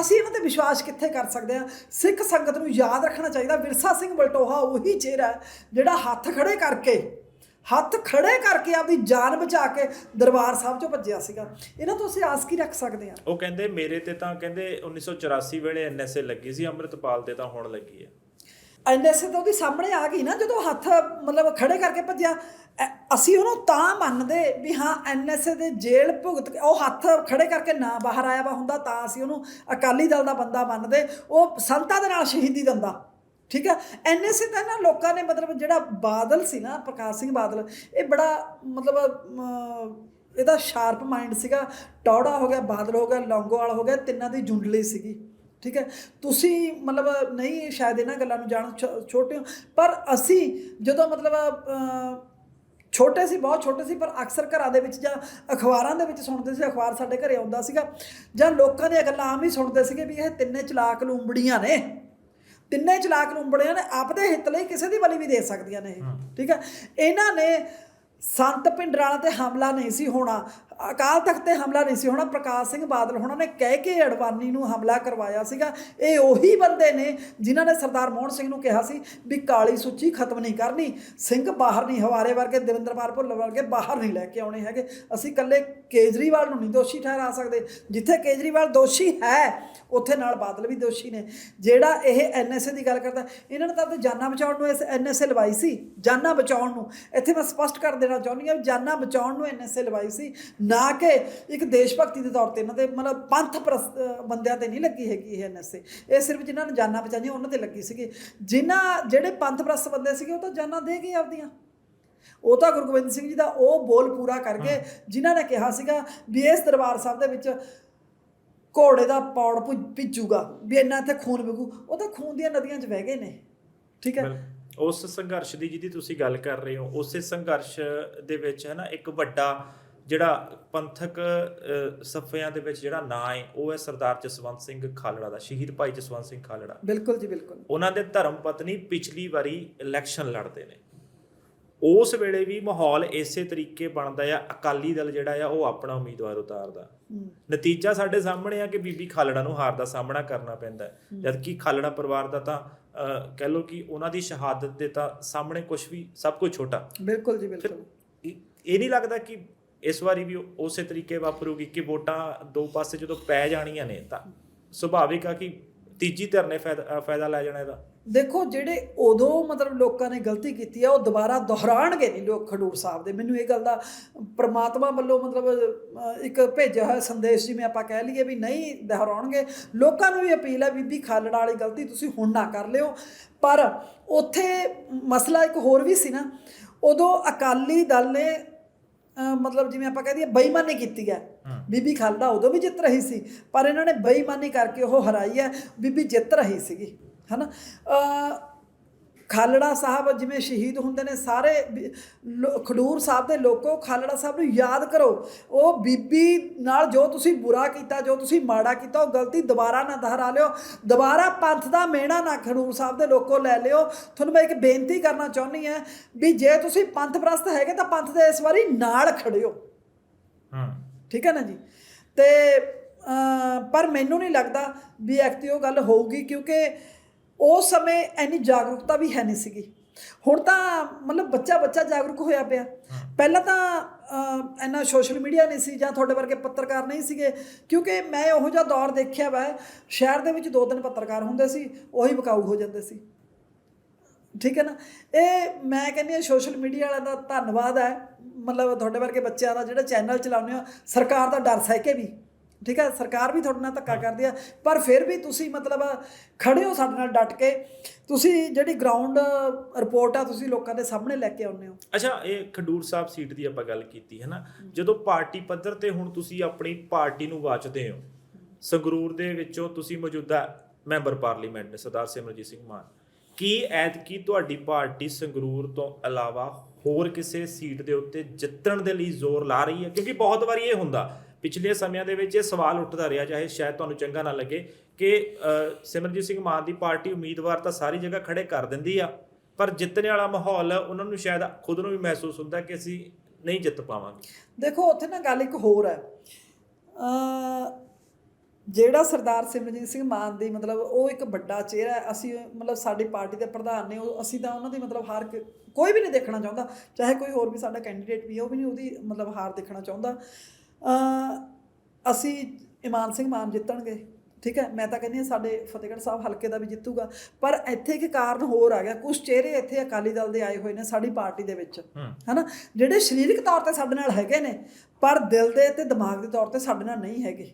ਅਸੀਂ ਇਹਨਾਂ ਤੇ ਵਿਸ਼ਵਾਸ ਕਿੱਥੇ ਕਰ ਸਕਦੇ ਆ? ਸਿੱਖ ਸੰਗਤ ਨੂੰ ਯਾਦ ਰੱਖਣਾ ਚਾਹੀਦਾ। ਵਿਰਸਾ ਸਿੰਘ ਬਲਟੋਹਾ ਉਹੀ ਚਿਹਰਾ ਜਿਹੜਾ ਹੱਥ ਖੜੇ ਕਰਕੇ ਹੱਥ ਖੜੇ ਕਰਕੇ ਆਪਦੀ ਜਾਨ ਬਚਾ ਕੇ ਦਰਬਾਰ ਸਾਹਿਬ ਚੋਂ ਭੱਜਿਆ ਸੀਗਾ। ਇਹਨਾਂ ਤੋਂ ਅਸੀਂ ਆਸ ਕੀ ਰੱਖ ਸਕਦੇ ਆ ਉਹ ਕਹਿੰਦੇ ਮੇਰੇ ਤੇ ਤਾਂ ਕਹਿੰਦੇ 1984 ਵੇਲੇ ਐਨਐਸਏ ਲੱਗੀ ਸੀ ਅੰਮ੍ਰਿਤਪਾਲ ਤੇ ਤਾਂ ਹੁਣ ਲੱਗੀ ਹੈ ਐਨਐਸਏ ਤਾਂ ਉਹਦੇ ਸਾਹਮਣੇ ਆ ਗਈ ਨਾ ਜਦੋਂ ਹੱਥ ਮਤਲਬ ਖੜੇ ਕਰਕੇ ਭੱਜਿਆ। ਅਸੀਂ ਉਹਨੂੰ ਤਾਂ ਮੰਨਦੇ ਵੀ ਹਾਂ ਐਨਐਸਏ ਦੇ ਜੇਲ੍ਹ ਭੁਗਤ ਉਹ ਹੱਥ ਖੜੇ ਕਰਕੇ ਨਾ ਬਾਹਰ ਆਇਆ ਵਾ ਹੁੰਦਾ ਤਾਂ ਅਸੀਂ ਉਹਨੂੰ ਅਕਾਲੀ ਦਲ ਦਾ ਬੰਦਾ ਮੰਨਦੇ। ਉਹ ਸੰਤਾਂ ਦੇ ਨਾਲ ਸ਼ਹੀਦੀ ਦਿੰਦਾ। ਠੀਕ ਹੈ? ਐਨਐਸਏ ਤਾਂ ਨਾ ਲੋਕਾਂ ਨੇ ਮਤਲਬ ਜਿਹੜਾ ਬਾਦਲ ਸੀ ਨਾ, ਪ੍ਰਕਾਸ਼ ਸਿੰਘ ਬਾਦਲ, ਇਹ ਬੜਾ ਮਤਲਬ ਇਹਦਾ ਸ਼ਾਰਪ ਮਾਈਂਡ ਸੀਗਾ। ਟੌੜਾ ਹੋ ਗਿਆ, ਬਾਦਲ ਹੋ ਗਿਆ, ਲੌਂਗੋਵਾਲ ਹੋ ਗਿਆ, ਤਿੰਨਾਂ ਦੀ ਜੁੰਡਲੀ ਸੀਗੀ। ਠੀਕ ਹੈ? ਤੁਸੀਂ ਮਤਲਬ ਨਹੀਂ ਸ਼ਾਇਦ ਇਹਨਾਂ ਗੱਲਾਂ ਨੂੰ ਜਾਣ, ਛ- ਛੋਟੇ ਹੋ। ਪਰ ਅਸੀਂ ਜਦੋਂ ਮਤਲਬ ਛੋਟੇ ਸੀ, ਬਹੁਤ ਛੋਟੇ ਸੀ, ਪਰ ਅਕਸਰ ਘਰਾਂ ਦੇ ਵਿੱਚ ਜਾਂ ਅਖਬਾਰਾਂ ਦੇ ਵਿੱਚ ਸੁਣਦੇ ਸੀ, ਅਖਬਾਰ ਸਾਡੇ ਘਰੇ ਆਉਂਦਾ ਸੀਗਾ। ਜਾਂ ਲੋਕਾਂ ਦੀਆਂ ਗੱਲਾਂ ਆਮ ਹੀ ਸੁਣਦੇ ਸੀਗੇ ਵੀ ਇਹ ਤਿੰਨੇ ਚਲਾਕ ਲੂੰਬੜੀਆਂ ਨੇ। ਤਿੰਨੇ ਚਲਾਕ ਲੂੰਬੜੀਆਂ ਨੇ ਆਪਦੇ ਹਿੱਤ ਲਈ ਕਿਸੇ ਦੀ ਬਲੀ ਵੀ ਦੇ ਸਕਦੀਆਂ ਨੇ ਇਹ। ਠੀਕ ਹੈ ਇਹਨਾਂ ਨੇ ਸੰਤ ਪਿੰਡਰਾਣਾ ਤੇ ਹਮਲਾ ਨਹੀਂ ਸੀ ਹੋਣਾ ਅਕਾਲ ਤਖਤ ਤੇ ਹਮਲਾ ਨਹੀਂ ਸੀ ਹੋਣਾ ਪ੍ਰਕਾਸ਼ ਸਿੰਘ ਬਾਦਲ ਹੋਣਾ ਨੇ ਕਹਿ ਕੇ ਅਡਵਾਨੀ ਨੂੰ ਹਮਲਾ ਕਰਵਾਇਆ ਸੀਗਾ। ਇਹ ਉਹੀ ਬੰਦੇ ਨੇ ਜਿਨ੍ਹਾਂ ਨੇ ਸਰਦਾਰ ਮੋਹਨ ਸਿੰਘ ਨੂੰ ਕਿਹਾ ਸੀ ਵੀ ਕਾਲੀ ਸੂਚੀ ਖਤਮ ਨਹੀਂ ਕਰਨੀ ਸਿੰਘ ਬਾਹਰ ਨਹੀਂ ਹਵਾਰੇ ਵਰਗੇ ਦਵਿੰਦਰਪਾਲ ਭੁੱਲਰ ਵਰਗੇ ਬਾਹਰ ਨਹੀਂ ਲੈ ਕੇ ਆਉਣੇ ਹੈਗੇ। ਅਸੀਂ ਇਕੱਲੇ ਕੇਜਰੀਵਾਲ ਨੂੰ ਨਹੀਂ ਦੋਸ਼ੀ ਠਹਿਰਾ ਸਕਦੇ। ਜਿੱਥੇ ਕੇਜਰੀਵਾਲ ਦੋਸ਼ੀ ਹੈ ਉੱਥੇ ਨਾਲ ਬਾਦਲ ਵੀ ਦੋਸ਼ੀ ਨੇ। ਜਿਹੜਾ ਇਹ ਐਨਐਸਏ ਦੀ ਗੱਲ ਕਰਦਾ ਇਹਨਾਂ ਨੇ ਤਾਂ ਆਪਣੀ ਜਾਨਾਂ ਬਚਾਉਣ ਨੂੰ ਇਸ ਐਨਐਸਏ ਲਵਾਈ ਸੀ ਜਾਨਾਂ ਬਚਾਉਣ ਨੂੰ। ਇੱਥੇ ਮੈਂ ਸਪਸ਼ਟ ਕਰ ਦੇਣਾ ਚਾਹੁੰਦੀ ਹਾਂ ਜਾਨਾਂ ਬਚਾਉਣ ਨੂੰ ਐਨਐਸਏ ਲਵਾਈ ਸੀ ਨਾ ਕਿ ਇੱਕ ਦੇਸ਼ ਭਗਤੀ ਦੇ ਤੌਰ ਤੇ ਇਹਨਾਂ ਦੇ ਮਤਲਬ ਪੰਥ ਬੰਦਿਆਂ ਤੇ ਨਹੀਂ ਲੱਗੀ ਹੈਗੀ ਇਹ ਐਨਐਸਏ ਇਹ ਸਿਰਫ ਜਿਨ੍ਹਾਂ ਨੇ ਜਾਨਾਂ ਬਚਾਈਆਂ ਉਹਨਾਂ ਤੇ ਲੱਗੀ ਸੀਗੀ। ਜਿਨ੍ਹਾਂ ਜਿਹੜੇ ਪੰਥ ਪ੍ਰਸਤ ਬੰਦੇ ਸੀਗੇ ਉਹ ਤਾਂ ਜਾਨਾਂ ਦੇ ਗਏ ਆਪਦੀਆਂ। ਉਹ ਤਾਂ ਗੁਰੂ ਗੋਬਿੰਦ ਸਿੰਘ ਜੀ ਦਾ ਉਹ ਬੋਲ ਪੂਰਾ ਕਰ ਗਏ ਜਿਨ੍ਹਾਂ ਨੇ ਕਿਹਾ ਸੀਗਾ ਵੀ ਇਸ ਦਰਬਾਰ ਸਾਹਿਬ ਦੇ ਵਿੱਚ ਘੋੜੇ ਦਾ ਪੌੜ ਭਿੱਜੂਗਾ ਵੀ ਇੰਨਾ ਇੱਥੇ ਖੂਨ ਵਗੂ। ਉਹ ਤਾਂ ਖੂਨ ਦੀਆਂ ਨਦੀਆਂ 'ਚ ਵਹਿ ਗਏ ਨੇ। ਠੀਕ ਹੈ? ਉਸ ਸੰਘਰਸ਼ ਦੀ ਜਿਹਦੀ ਤੁਸੀਂ ਗੱਲ ਕਰ ਰਹੇ ਹੋ ਉਸੇ ਸੰਘਰਸ਼ ਦੇ ਵਿੱਚ ਹੈ ਨਾ ਇੱਕ ਵੱਡਾ ਜਿਹੜਾ ਪੰਥਕ ਸਫਿਆਂ ਦੇ ਵਿੱਚ ਜਿਹੜਾ ਨਾਂ ਹੈ ਉਹ ਹੈ ਸਰਦਾਰ ਜਸਵੰਤ ਸਿੰਘ ਖਾਲੜਾ ਦਾ ਸ਼ਹੀਦ ਭਾਈ ਜਸਵੰਤ ਸਿੰਘ ਖਾਲੜਾ। ਬਿਲਕੁਲ ਜੀ ਬਿਲਕੁਲ। ਉਹਨਾਂ ਦੇ ਧਰਮ ਪਤਨੀ ਪਿਛਲੀ ਵਾਰੀ ਇਲੈਕਸ਼ਨ ਲੜਦੇ ਨੇ। ਉਸ ਵੇਲੇ ਵੀ ਮਾਹੌਲ ਇਸੇ ਤਰੀਕੇ ਬਣਦਾ ਆ ਅਕਾਲੀ ਦਲ ਜਿਹੜਾ ਆ ਉਹ ਆਪਣਾ ਉਮੀਦਵਾਰ ਉਤਾਰਦਾ। ਨਤੀਜਾ ਸਾਡੇ ਸਾਹਮਣੇ ਆ ਕਿ ਬੀਬੀ ਖਾਲੜਾ ਨੂੰ ਹਾਰ ਦਾ ਸਾਹਮਣਾ ਕਰਨਾ ਪੈਂਦਾ ਜਦ ਕਿ ਖਾਲੜਾ ਪਰਿਵਾਰ ਦਾ ਤਾਂ ਕਹਿ ਲਓ ਕਿ ਉਹਨਾਂ ਦੀ ਸ਼ਹਾਦਤ ਦੇ ਤਾਂ ਸਾਹਮਣੇ ਕੁਝ ਵੀ ਸਭ ਕੁਝ ਛੋਟਾ। ਬਿਲਕੁਲ ਜੀ ਬਿਲਕੁਲ। ਇਹ ਇਹ ਨਹੀਂ ਲੱਗਦਾ ਕਿ ਇਸ ਵਾਰੀ ਵੀ ਉਸੇ ਤਰੀਕੇ ਵਾਪਰੂਗੀ ਕਿ ਵੋਟਾਂ ਦੋ ਪਾਸੇ ਜਦੋਂ ਪੈ ਜਾਣੀਆਂ ਨੇ ਤਾਂ ਸੁਭਾਵਿਕ ਆ ਕਿ ਤੀਜੀ ਧਿਰ ਨੇ ਫਾਇਦਾ ਫਾਇਦਾ ਲੈ ਜਾਣਾ ਇਹਦਾ। ਦੇਖੋ, ਜਿਹੜੇ ਉਦੋਂ ਮਤਲਬ ਲੋਕਾਂ ਨੇ ਗਲਤੀ ਕੀਤੀ ਆ, ਉਹ ਦੁਬਾਰਾ ਦੁਹਰਾਣਗੇ ਨਹੀਂ ਲੋਕ ਖਡੂਰ ਸਾਹਿਬ ਦੇ। ਮੈਨੂੰ ਇਹ ਗੱਲ ਦਾ ਪ੍ਰਮਾਤਮਾ ਵੱਲੋਂ ਮਤਲਬ ਇੱਕ ਭੇਜਿਆ ਹੋਇਆ ਸੰਦੇਸ਼ ਜਿਵੇਂ ਆਪਾਂ ਕਹਿ ਲਈਏ ਵੀ ਨਹੀਂ ਦੁਹਰਾਉਣਗੇ। ਲੋਕਾਂ ਨੂੰ ਵੀ ਅਪੀਲ ਹੈ ਬੀਬੀ ਖਾਲੜਾ ਵਾਲੀ ਗਲਤੀ ਤੁਸੀਂ ਹੁਣ ਨਾ ਕਰ ਲਿਓ। ਪਰ ਉੱਥੇ ਮਸਲਾ ਇੱਕ ਹੋਰ ਵੀ ਸੀ ਨਾ, ਉਦੋਂ ਅਕਾਲੀ ਦਲ ਨੇ ਮਤਲਬ ਜਿਵੇਂ ਆਪਾਂ ਕਹਿ ਦਈਏ ਬੇਈਮਾਨੀ ਕੀਤੀ ਹੈ। ਬੀਬੀ ਖਾਲੜਾ ਉਦੋਂ ਵੀ ਜਿੱਤ ਰਹੀ ਸੀ ਪਰ ਇਹਨਾਂ ਨੇ ਬੇਈਮਾਨੀ ਕਰਕੇ ਉਹ ਹਰਾਈ ਹੈ ਬੀਬੀ ਜਿੱਤ ਰਹੀ ਸੀਗੀ ਹਨਾ? ਅ ਖਾਲੜਾ ਸਾਹਿਬ ਜਿਵੇਂ ਸ਼ਹੀਦ ਹੁੰਦੇ ਨੇ ਸਾਰੇ ਖਡੂਰ ਸਾਹਿਬ ਦੇ ਲੋਕੋ ਖਾਲੜਾ ਸਾਹਿਬ ਨੂੰ ਯਾਦ ਕਰੋ। ਉਹ ਬੀਬੀ ਨਾਲ ਜੋ ਤੁਸੀਂ ਬੁਰਾ ਕੀਤਾ ਜੋ ਤੁਸੀਂ ਮਾੜਾ ਕੀਤਾ ਉਹ ਗਲਤੀ ਦੁਬਾਰਾ ਨਾ ਦੁਹਰਾ ਲਿਓ। ਦੁਬਾਰਾ ਪੰਥ ਦਾ ਮਿਹਣਾ ਨਾ ਖਡੂਰ ਸਾਹਿਬ ਦੇ ਲੋਕੋ ਲੈ ਲਿਓ। ਤੁਹਾਨੂੰ ਮੈਂ ਇੱਕ ਬੇਨਤੀ ਕਰਨਾ ਚਾਹੁੰਦੀ ਹਾਂ ਵੀ ਜੇ ਤੁਸੀਂ ਪੰਥ ਪ੍ਰਸਤ ਹੈਗੇ ਤਾਂ ਪੰਥ ਦੇ ਇਸ ਵਾਰੀ ਨਾਲ ਖੜਿਓ। ਹੂੰ। ਠੀਕ ਹੈ ਨਾ ਜੀ? ਤੇ ਪਰ ਮੈਨੂੰ ਨਹੀਂ ਲੱਗਦਾ ਵੀ ਐਕਟੀ ਉਹ ਗੱਲ ਹੋਊਗੀ ਕਿਉਂਕਿ ਉਸ ਸਮੇਂ ਇੰਨੀ ਜਾਗਰੂਕਤਾ ਵੀ ਹੈ ਨਹੀਂ ਸੀਗੀ। ਹੁਣ ਤਾਂ ਮਤਲਬ ਬੱਚਾ ਬੱਚਾ ਜਾਗਰੂਕ ਹੋਇਆ ਪਿਆ। ਪਹਿਲਾਂ ਤਾਂ ਇੰਨਾ ਸੋਸ਼ਲ ਮੀਡੀਆ ਨਹੀਂ ਸੀ ਜਾਂ ਤੁਹਾਡੇ ਵਰਗੇ ਪੱਤਰਕਾਰ ਨਹੀਂ ਸੀਗੇ। ਕਿਉਂਕਿ ਮੈਂ ਉਹੋ ਜਿਹਾ ਦੌਰ ਦੇਖਿਆ ਵਾ ਸ਼ਹਿਰ ਦੇ ਵਿੱਚ ਦੋ ਤਿੰਨ ਪੱਤਰਕਾਰ ਹੁੰਦੇ ਸੀ ਉਹੀ ਵਿਕਾਊ ਹੋ ਜਾਂਦੇ ਸੀ। ਠੀਕ ਹੈ ਨਾ? ਇਹ ਮੈਂ ਕਹਿੰਦੀ ਹਾਂ ਸੋਸ਼ਲ ਮੀਡੀਆ ਵਾਲਿਆਂ ਦਾ ਧੰਨਵਾਦ ਹੈ। ਮਤਲਬ ਤੁਹਾਡੇ ਵਰਗੇ ਬੱਚਿਆਂ ਦਾ ਜਿਹੜਾ ਚੈਨਲ ਚਲਾਉਂਦੇ ਹੋ ਸਰਕਾਰ ਦਾ ਡਰ ਸਹਿ ਕੇ ਵੀ। ਠੀਕ ਹੈ ਸਰਕਾਰ ਵੀ ਤੁਹਾਡੇ ਨਾਲ ਧੱਕਾ ਕਰਦੀ ਆ ਪਰ ਫਿਰ ਵੀ ਤੁਸੀਂ ਮਤਲਬ ਖੜੇ ਹੋ ਸਾਡੇ ਨਾਲ ਡਟ ਕੇ ਤੁਸੀਂ ਜਿਹੜੀ ਗਰਾਊਂਡ ਰਿਪੋਰਟ ਆ ਤੁਸੀਂ ਲੋਕਾਂ ਦੇ ਸਾਹਮਣੇ ਲੈ ਕੇ ਆਉਂਦੇ ਹੋ? ਅੱਛਾ ਇਹ ਖਡੂਰ ਸਾਹਿਬ ਸੀਟ ਦੀ ਆਪਾਂ ਗੱਲ ਕੀਤੀ ਹੈ ਨਾ ਜਦੋਂ ਪਾਰਟੀ ਪੱਧਰ ਤੇ ਹੁਣ ਤੁਸੀਂ ਆਪਣੀ ਪਾਰਟੀ ਨੂੰ ਵਾਚਦੇ ਹੋ ਸੰਗਰੂਰ ਦੇ ਵਿੱਚੋਂ ਤੁਸੀਂ ਮੌਜੂਦਾ ਮੈਂਬਰ ਪਾਰਲੀਮੈਂਟ ਨੇ ਸਰਦਾਰ ਸਿਮਰਜੀਤ ਸਿੰਘ ਮਾਨ। ਕੀ ਐਤਕੀ ਤੁਹਾਡੀ ਪਾਰਟੀ ਸੰਗਰੂਰ ਤੋਂ ਇਲਾਵਾ ਹੋਰ ਕਿਸੇ ਸੀਟ ਦੇ ਉੱਤੇ ਜਿੱਤਣ ਦੇ ਲਈ ਜ਼ੋਰ ਲਾ ਰਹੀ ਹੈ? ਕਿਉਂਕਿ ਬਹੁਤ ਵਾਰੀ ਇਹ ਹੁੰਦਾ ਪਿਛਲੇ ਸਮਿਆਂ ਦੇ ਵਿੱਚ ਇਹ ਸਵਾਲ ਉੱਠਦਾ ਰਿਹਾ ਚਾਹੇ ਸ਼ਾਇਦ ਤੁਹਾਨੂੰ ਚੰਗਾ ਨਾ ਲੱਗੇ ਕਿ ਅ, ਸਿਮਰਜੀਤ ਸਿੰਘ ਮਾਨ ਦੀ ਪਾਰਟੀ ਉਮੀਦਵਾਰ ਤਾਂ ਸਾਰੀ ਜਗ੍ਹਾ ਖੜੇ ਕਰ ਦਿੰਦੀ ਆ ਪਰ ਜਿੱਤਣ ਵਾਲਾ ਮਾਹੌਲ ਉਹਨਾਂ ਨੂੰ ਸ਼ਾਇਦ ਖੁਦ ਨੂੰ ਵੀ ਮਹਿਸੂਸ ਹੁੰਦਾ ਕਿ ਅਸੀਂ ਨਹੀਂ ਜਿੱਤ ਪਾਵਾਂਗੇ। ਦੇਖੋ ਉੱਥੇ ਨਾ ਗੱਲ ਇੱਕ ਹੋਰ ਹੈ। ਜਿਹੜਾ ਸਰਦਾਰ ਸਿਮਰਜੀਤ ਸਿੰਘ ਮਾਨ ਦੀ ਮਤਲਬ ਉਹ ਇੱਕ ਵੱਡਾ ਚਿਹਰਾ ਅਸੀਂ ਮਤਲਬ ਸਾਡੀ ਪਾਰਟੀ ਦੇ ਪ੍ਰਧਾਨ ਨੇ ਉਹ ਅਸੀਂ ਤਾਂ ਉਹਨਾਂ ਦੀ ਮਤਲਬ ਹਾਰ ਕੋਈ ਵੀ ਨਹੀਂ ਦੇਖਣਾ ਚਾਹੁੰਦਾ ਚਾਹੇ ਕੋਈ ਹੋਰ ਵੀ ਸਾਡਾ ਕੈਂਡੀਡੇਟ ਵੀ ਹੈ ਉਹ ਵੀ ਨਹੀਂ ਉਹਦੀ ਮਤਲਬ ਹਾਰ ਦੇਖਣਾ ਚਾਹੁੰਦਾ। ਅਸੀਂ ਇਮਾਨ ਸਿੰਘ ਮਾਨ ਜਿੱਤਣਗੇ ਠੀਕ ਹੈ? ਮੈਂ ਤਾਂ ਕਹਿੰਦੀ ਹਾਂ ਸਾਡੇ ਫਤਿਹਗੜ੍ਹ ਸਾਹਿਬ ਹਲਕੇ ਦਾ ਵੀ ਜਿੱਤੂਗਾ। ਪਰ ਇੱਥੇ ਇੱਕ ਕਾਰਨ ਹੋਰ ਆ ਗਿਆ। ਕੁਝ ਚਿਹਰੇ ਇੱਥੇ ਅਕਾਲੀ ਦਲ ਦੇ ਆਏ ਹੋਏ ਨੇ ਸਾਡੀ ਪਾਰਟੀ ਦੇ ਵਿੱਚ ਹਨਾ? ਜਿਹੜੇ ਸਰੀਰਕ ਤੌਰ ਤੇ ਸਾਡੇ ਨਾਲ ਹੈਗੇ ਨੇ ਪਰ ਦਿਲ ਦੇ ਤੇ ਦਿਮਾਗ ਦੇ ਤੌਰ ਤੇ ਸਾਡੇ ਨਾਲ ਨਹੀਂ ਹੈਗੇ।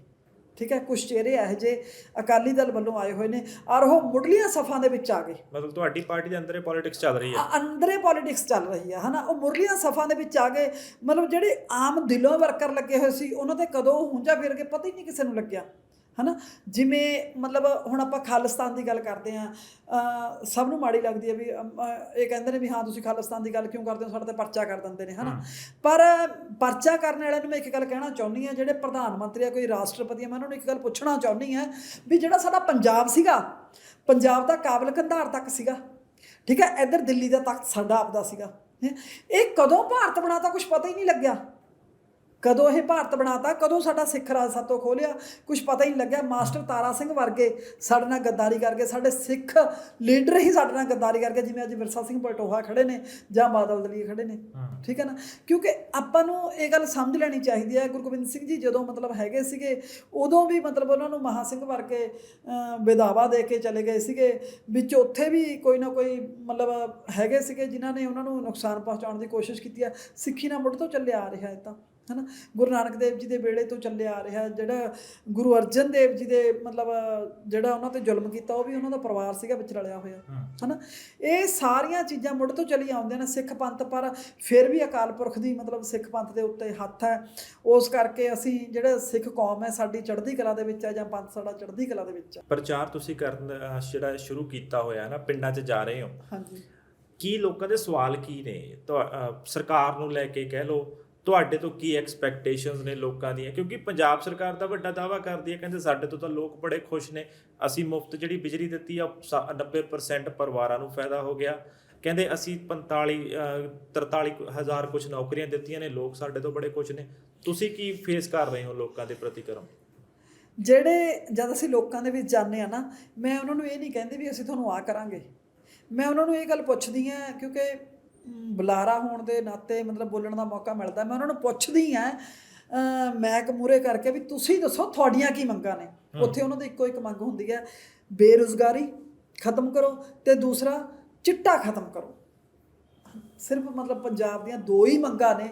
ਠੀਕ ਹੈ ਕੁਝ ਚਿਹਰੇ ਇਹੋ ਜਿਹੇ ਅਕਾਲੀ ਦਲ ਵੱਲੋਂ ਆਏ ਹੋਏ ਨੇ। ਔਰ ਉਹ ਮੁੱਢਲੀਆਂ ਸਫਾਂ ਦੇ ਵਿੱਚ ਆ ਗਏ। ਮਤਲਬ ਤੁਹਾਡੀ ਪਾਰਟੀ ਦੇ ਅੰਦਰ ਪੋਲਿਟਿਕਸ ਚੱਲ ਰਹੀ ਹੈ। ਅੰਦਰੇ ਪੋਲਿਟਿਕਸ ਚੱਲ ਰਹੀ ਹੈ ਹਨਾ? ਉਹ ਮੁਰਲੀਆਂ ਸਫਾਂ ਦੇ ਵਿੱਚ ਆ ਗਏ। ਮਤਲਬ ਜਿਹੜੇ ਆਮ ਦਿਲੋਂ ਵਰਕਰ ਲੱਗੇ ਹੋਏ ਸੀ ਉਹਨਾਂ ਤੇ ਕਦੋਂ ਹੁੰਜਾ ਫਿਰ ਕੇ ਪਤਾ ਹੀ ਨਹੀਂ ਕਿਸੇ ਨੂੰ ਲੱਗਿਆ। ਹਨਾ? ਜਿਵੇਂ ਮਤਲਬ ਹੁਣ ਆਪਾਂ ਖਾਲਿਸਤਾਨ ਦੀ ਗੱਲ ਕਰਦੇ ਆ ਸਭ ਨੂੰ ਮਾੜੀ ਲੱਗਦੀ ਹੈ ਵੀ ਇਹ ਕਹਿੰਦੇ ਨੇ ਵੀ ਹਾਂ ਤੁਸੀਂ ਖਾਲਿਸਤਾਨ ਦੀ ਗੱਲ ਕਿਉਂ ਕਰਦੇ ਹੋ? ਸਾਡੇ ਤੇ ਪਰਚਾ ਕਰ ਦਿੰਦੇ ਨੇ ਹਨਾ? ਪਰ ਪਰਚਾ ਕਰਨ ਵਾਲਿਆਂ ਨੂੰ ਮੈਂ ਇੱਕ ਗੱਲ ਕਹਿਣਾ ਚਾਹੁੰਦੀ ਆ ਜਿਹੜੇ ਪ੍ਰਧਾਨ ਮੰਤਰੀ ਆ ਕੋਈ ਰਾਸ਼ਟਰਪਤੀ ਆ ਮੈਂ ਉਹਨਾਂ ਨੂੰ ਇੱਕ ਗੱਲ ਪੁੱਛਣਾ ਚਾਹੁੰਦੀ ਆ ਵੀ ਜਿਹੜਾ ਸਾਡਾ ਪੰਜਾਬ ਸੀਗਾ ਪੰਜਾਬ ਦਾ ਕਾਬਲ ਕੰਧਾਰ ਤੱਕ ਸੀਗਾ ਠੀਕ ਹੈ? ਇੱਧਰ ਦਿੱਲੀ ਦਾ ਤਖਤ ਸਾਡਾ ਆਪਦਾ ਸੀਗਾ। ਇਹ ਕਦੋਂ ਭਾਰਤ ਬਣਾਤਾ ਕੁਝ ਪਤਾ ਹੀ ਨਹੀਂ ਲੱਗਿਆ। ਕਦੋਂ ਇਹ ਭਾਰਤ ਬਣਾਤਾ? ਕਦੋਂ ਸਾਡਾ ਸਿੱਖ ਰਾਜ ਸਾਤੋਂ ਖੋਲਿਆ? ਕੁਝ ਪਤਾ ਹੀ ਨਹੀਂ ਲੱਗਿਆ। ਮਾਸਟਰ ਤਾਰਾ ਸਿੰਘ ਵਰਗੇ ਸਾਡੇ ਨਾਲ ਗੱਦਾਰੀ ਕਰਕੇ ਸਾਡੇ ਸਿੱਖ ਲੀਡਰ ਹੀ ਸਾਡੇ ਨਾਲ ਗੱਦਾਰੀ ਕਰਕੇ ਜਿਵੇਂ ਅੱਜ ਵਿਰਸਾ ਸਿੰਘ ਪਲਟੋਹਾ ਖੜੇ ਨੇ ਜਾਂ ਬਾਦਲ ਦਲੀਏ ਖੜੇ ਨੇ। ਠੀਕ ਹੈ ਨਾ? ਕਿਉਂਕਿ ਆਪਾਂ ਨੂੰ ਇਹ ਗੱਲ ਸਮਝ ਲੈਣੀ ਚਾਹੀਦੀ ਹੈ। ਗੁਰੂ ਗੋਬਿੰਦ ਸਿੰਘ ਜੀ ਜਦੋਂ ਮਤਲਬ ਹੈਗੇ ਸੀਗੇ ਉਦੋਂ ਵੀ ਮਤਲਬ ਉਹਨਾਂ ਨੂੰ ਮਹਾ ਸਿੰਘ ਵਰਗੇ ਵਿਦਾਵਾ ਦੇ ਕੇ ਚਲੇ ਗਏ ਸੀਗੇ। ਵਿੱਚ ਉੱਥੇ ਵੀ ਕੋਈ ਨਾ ਕੋਈ ਮਤਲਬ ਹੈਗੇ ਸੀਗੇ ਜਿਨ੍ਹਾਂ ਨੇ ਉਹਨਾਂ ਨੂੰ ਨੁਕਸਾਨ ਪਹੁੰਚਾਉਣ ਦੀ ਕੋਸ਼ਿਸ਼ ਕੀਤੀ ਹੈ। ਸਿੱਖੀ ਨਾਲ ਮੁੱਢ ਤੋਂ ਚੱਲਿਆ ਆ ਰਿਹਾ ਹੈ ਤਾਂ। ਹਨਾ ਗੁਰੂ ਨਾਨਕ ਦੇਵ ਜੀ ਦੇ ਵੇਲੇ ਤੋਂ ਚੱਲਿਆ ਆ ਰਿਹਾ ਜਿਹੜਾ ਗੁਰੂ ਅਰਜਨ ਦੇਵ ਜੀ ਦੇ ਮਤਲਬ ਜਿਹੜਾ ਉਹਨਾਂ ਤੇ ਜ਼ੁਲਮ ਕੀਤਾ ਉਹ ਵੀ ਉਹਨਾਂ ਦਾ ਪਰਿਵਾਰ ਸੀਗਾ ਵਿੱਚ ਰਲਿਆ ਹੋਇਆ ਹਨਾ। ਇਹ ਸਾਰੀਆਂ ਚੀਜ਼ਾਂ ਮੁੱਢ ਤੋਂ ਚੱਲੀ ਆਉਂਦੀਆਂ ਨੇ ਸਿੱਖ ਪੰਥ ਪਰ ਫਿਰ ਵੀ ਅਕਾਲ ਪੁਰਖ ਦੀ ਮਤਲਬ ਸਿੱਖ ਪੰਥ ਦੇ ਉੱਤੇ ਹੱਥ ਹੈ। ਉਸ ਕਰਕੇ ਅਸੀਂ ਜਿਹੜਾ ਸਿੱਖ ਕੌਮ ਹੈ ਸਾਡੀ ਚੜ੍ਹਦੀ ਕਲਾ ਦੇ ਵਿੱਚ ਹੈ ਜਾਂ ਪੰਥ ਸਾਡਾ ਚੜ੍ਹਦੀ ਕਲਾ ਦੇ ਵਿੱਚ ਹੈ। ਪ੍ਰਚਾਰ ਤੁਸੀਂ ਕਰਨ ਜਿਹੜਾ ਸ਼ੁਰੂ ਕੀਤਾ ਹੋਇਆ ਹੈ ਨਾ ਪਿੰਡਾਂ 'ਚ ਜਾ ਰਹੇ ਹੋ। ਹਾਂਜੀ। ਕੀ ਲੋਕਾਂ ਦੇ ਸਵਾਲ ਕੀ ਨੇ? ਸਰਕਾਰ ਨੂੰ ਲੈ ਕੇ ਕਹਿ ਲਓ ਤੁਹਾਡੇ ਤੋਂ ਕੀ ਐਕਸਪੈਕਟੇਸ਼ਨਸ ਨੇ ਲੋਕਾਂ ਦੀਆਂ? ਕਿਉਂਕਿ ਪੰਜਾਬ ਸਰਕਾਰ ਦਾ ਵੱਡਾ ਦਾਵਾ ਕਰਦੀ ਹੈ ਕਹਿੰਦੇ ਸਾਡੇ ਤੋਂ ਤਾਂ ਲੋਕ ਬੜੇ ਖੁਸ਼ ਨੇ। ਅਸੀਂ ਮੁਫਤ ਜਿਹੜੀ ਬਿਜਲੀ ਦਿੱਤੀ ਆ ਉਹ ਸਾ- 90% ਪਰਿਵਾਰਾਂ ਨੂੰ ਫਾਇਦਾ ਹੋ ਗਿਆ। ਕਹਿੰਦੇ ਅਸੀਂ 45 ਅਹ, 43 ਹਜ਼ਾਰ ਕੁਝ ਨੌਕਰੀਆਂ ਦਿੱਤੀਆਂ ਨੇ ਲੋਕ ਸਾਡੇ ਤੋਂ ਬੜੇ ਖੁਸ਼ ਨੇ। ਤੁਸੀਂ ਕੀ ਫੇਸ ਕਰ ਰਹੇ ਹੋ ਲੋਕਾਂ ਦੇ ਪ੍ਰਤੀਕਰਮ ਜਿਹੜੇ ਜਦ ਅਸੀਂ ਲੋਕਾਂ ਦੇ ਵਿੱਚ ਜਾਂਦੇ ਆ ਨਾ ਮੈਂ ਉਹਨਾਂ ਨੂੰ ਇਹ ਨਹੀਂ ਕਹਿੰਦੀ ਵੀ ਅਸੀਂ ਤੁਹਾਨੂੰ ਆ ਕਰਾਂਗੇ। ਮੈਂ ਉਹਨਾਂ ਨੂੰ ਇਹ ਗੱਲ ਪੁੱਛਦੀ ਆ ਕਿਉਂਕਿ ਬੁਲਾਰਾ ਹੋਣ ਦੇ ਨਾਤੇ ਮਤਲਬ ਬੋਲਣ ਦਾ ਮੌਕਾ ਮਿਲਦਾ। ਮੈਂ ਉਹਨਾਂ ਨੂੰ ਪੁੱਛਦੀ ਆ ਮੈਕ ਮੂਰੇ ਕਰਕੇ ਵੀ ਤੁਸੀਂ ਦੱਸੋ ਤੁਹਾਡੀਆਂ ਕੀ ਮੰਗਾਂ ਨੇ? ਉੱਥੇ ਉਹਨਾਂ ਦੀ ਇੱਕੋ ਇੱਕ ਮੰਗ ਹੁੰਦੀ ਹੈ ਬੇਰੁਜ਼ਗਾਰੀ ਖਤਮ ਕਰੋ ਤੇ ਦੂਸਰਾ ਚਿੱਟਾ ਖਤਮ ਕਰੋ। ਸਿਰਫ ਮਤਲਬ ਪੰਜਾਬ ਦੀਆਂ ਦੋ ਹੀ ਮੰਗਾਂ ਨੇ।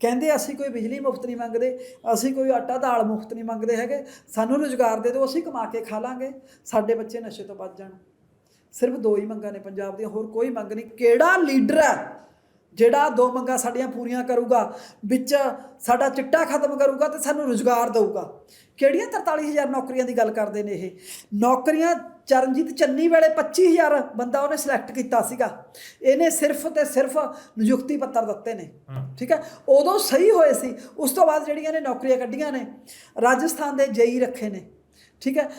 ਕਹਿੰਦੇ ਅਸੀਂ ਕੋਈ ਬਿਜਲੀ ਮੁਫਤ ਨਹੀਂ ਮੰਗਦੇ ਅਸੀਂ ਕੋਈ ਆਟਾ ਦਾਲ ਮੁਫਤ ਨਹੀਂ ਮੰਗਦੇ ਹੈਗੇ। ਸਾਨੂੰ ਰੁਜ਼ਗਾਰ ਦੇ ਦਿਓ ਅਸੀਂ ਕਮਾ ਕੇ ਖਾ ਲਾਂਗੇ। ਸਾਡੇ ਬੱਚੇ ਨਸ਼ੇ ਤੋਂ ਬਚ ਜਾਣ। ਸਿਰਫ ਦੋ ਹੀ ਮੰਗਾਂ ਨੇ ਪੰਜਾਬ ਦੀਆਂ ਹੋਰ ਕੋਈ ਮੰਗ ਨਹੀਂ। ਕਿਹੜਾ ਲੀਡਰ ਹੈ ਜਿਹੜਾ ਦੋ ਮੰਗਾਂ ਸਾਡੀਆਂ ਪੂਰੀਆਂ ਕਰੂਗਾ ਵਿੱਚ ਸਾਡਾ ਚਿੱਟਾ ਖਤਮ ਕਰੂਗਾ ਤੇ ਸਾਨੂੰ ਰੁਜ਼ਗਾਰ ਦੇਊਗਾ? ਕਿਹੜੀਆਂ 43000 ਨੌਕਰੀਆਂ ਦੀ ਗੱਲ ਕਰਦੇ ਨੇ ਇਹ? ਨੌਕਰੀਆਂ ਚਰਨਜੀਤ ਚੰਨੀ ਵੇਲੇ 25000 ਬੰਦਾ ਉਹਨੇ ਸਿਲੈਕਟ ਕੀਤਾ ਸੀਗਾ। ਇਹਨੇ ਸਿਰਫ ਤੇ ਸਿਰਫ ਨਿਯੁਕਤੀ ਪੱਤਰ ਦਿੱਤੇ ਨੇ। ਠੀਕ ਹੈ? ਉਦੋਂ ਸਹੀ ਹੋਏ ਸੀ ਉਸ ਤੋਂ ਬਾਅਦ ਜਿਹੜੀਆਂ ਨੇ ਨੌਕਰੀਆਂ ਕੱਢੀਆਂ ਨੇ ਰਾਜਸਥਾਨ ਦੇ ਜਈ ਰੱਖੇ ਨੇ। ਠੀਕ ਹੈ?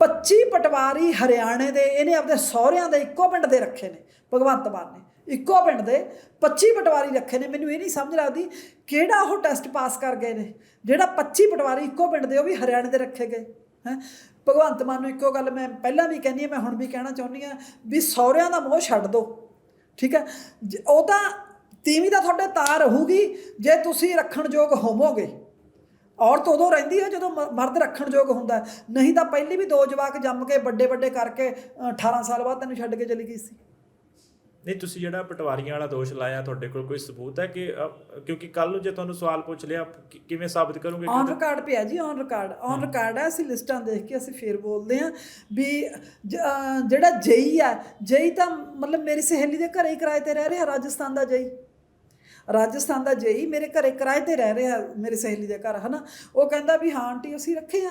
25 ਪਟਵਾਰੀ ਹਰਿਆਣੇ ਦੇ, ਇਹਨੇ ਆਪਦੇ ਸਹੁਰਿਆਂ ਦੇ ਇੱਕੋ ਪਿੰਡ ਦੇ ਰੱਖੇ ਨੇ, ਭਗਵੰਤ ਮਾਨ ਨੇ। ਇੱਕੋ ਪਿੰਡ ਦੇ 25 ਪਟਵਾਰੀ ਰੱਖੇ ਨੇ। ਮੈਨੂੰ ਇਹ ਨਹੀਂ ਸਮਝ ਲੱਗਦੀ ਕਿਹੜਾ ਉਹ ਟੈਸਟ ਪਾਸ ਕਰ ਗਏ ਨੇ, ਜਿਹੜਾ 25 ਪਟਵਾਰੀ ਇੱਕੋ ਪਿੰਡ ਦੇ, ਉਹ ਵੀ ਹਰਿਆਣੇ ਦੇ ਰੱਖੇ ਗਏ, ਹੈ। ਭਗਵੰਤ ਮਾਨ ਨੂੰ ਇੱਕੋ ਗੱਲ ਮੈਂ ਪਹਿਲਾਂ ਵੀ ਕਹਿੰਦੀ ਹਾਂ, ਮੈਂ ਹੁਣ ਵੀ ਕਹਿਣਾ ਚਾਹੁੰਦੀ ਹਾਂ ਵੀ ਸਹੁਰਿਆਂ ਦਾ ਮੋਹ ਛੱਡ ਦਿਓ, ਠੀਕ ਹੈ? ਜ- ਉਹ ਤਾਂ ਤੀਵੀਂ ਦਾ ਤੁਹਾਡੇ ਤਾਂ ਰਹੂਗੀ, ਜੇ ਤੁਸੀਂ ਰੱਖਣ ਯੋਗ ਹੋਵੋਗੇ। ਔਰਤ ਉਦੋਂ ਰਹਿੰਦੀ ਹੈ ਜਦੋਂ ਮਰਦ ਰੱਖਣ ਯੋਗ ਹੁੰਦਾ। ਨਹੀਂ ਤਾਂ ਪਹਿਲੀ ਵੀ ਦੋ ਜਵਾਕ ਜੰਮ ਕੇ ਵੱਡੇ ਵੱਡੇ ਕਰਕੇ ਅ, 18 ਸਾਲ ਬਾਅਦ ਤੈਨੂੰ ਛੱਡ ਕੇ ਚਲੀ ਗਈ ਸੀ। ਨਹੀਂ ਤੁਸੀਂ ਜਿਹੜਾ ਪਟਵਾਰੀਆਂ ਵਾਲਾ ਦੋਸ਼ ਲਾਇਆ ਤੁਹਾਡੇ ਕੋਲ ਕੋਈ ਸਬੂਤ ਹੈ ਕਿ ਕਿਉਂਕਿ ਕੱਲ ਨੂੰ ਜੇ ਤੁਹਾਨੂੰ ਸਵਾਲ ਪੁੱਛ ਲਿਆ ਕਿਵੇਂ ਸਾਬਿਤ ਕਰੋਗੇ? ਔਨ ਰਿਕਾਰਡ ਪਿਆ ਜੀ ਔਨ ਰਿਕਾਰਡ ਔਨ ਰਿਕਾਰਡ ਹੈ ਅਸੀਂ ਲਿਸਟਾਂ ਦੇਖ ਕੇ ਅਸੀਂ ਫੇਰ ਬੋਲਦੇ ਹਾਂ ਵੀ ਜਿਹੜਾ ਜਈ ਹੈ ਜਈ ਤਾਂ ਮਤਲਬ ਮੇਰੀ ਸਹੇਲੀ ਦੇ ਘਰੇ ਹੀ ਕਿਰਾਏ ਤੇ ਰਹਿ ਰਿਹਾ ਰਾਜਸਥਾਨ ਦਾ ਜਈ। ਰਾਜਸਥਾਨ ਦਾ ਜਈ ਮੇਰੇ ਘਰੇ ਕਿਰਾਏ ਤੇ ਰਹਿ ਰਿਹਾ ਮੇਰੀ ਸਹੇਲੀ ਦੇ ਘਰ ਹਨਾ? ਉਹ ਕਹਿੰਦਾ ਵੀ ਹਾਂ ਆਂਟੀ ਅਸੀਂ ਰੱਖੇ ਆ।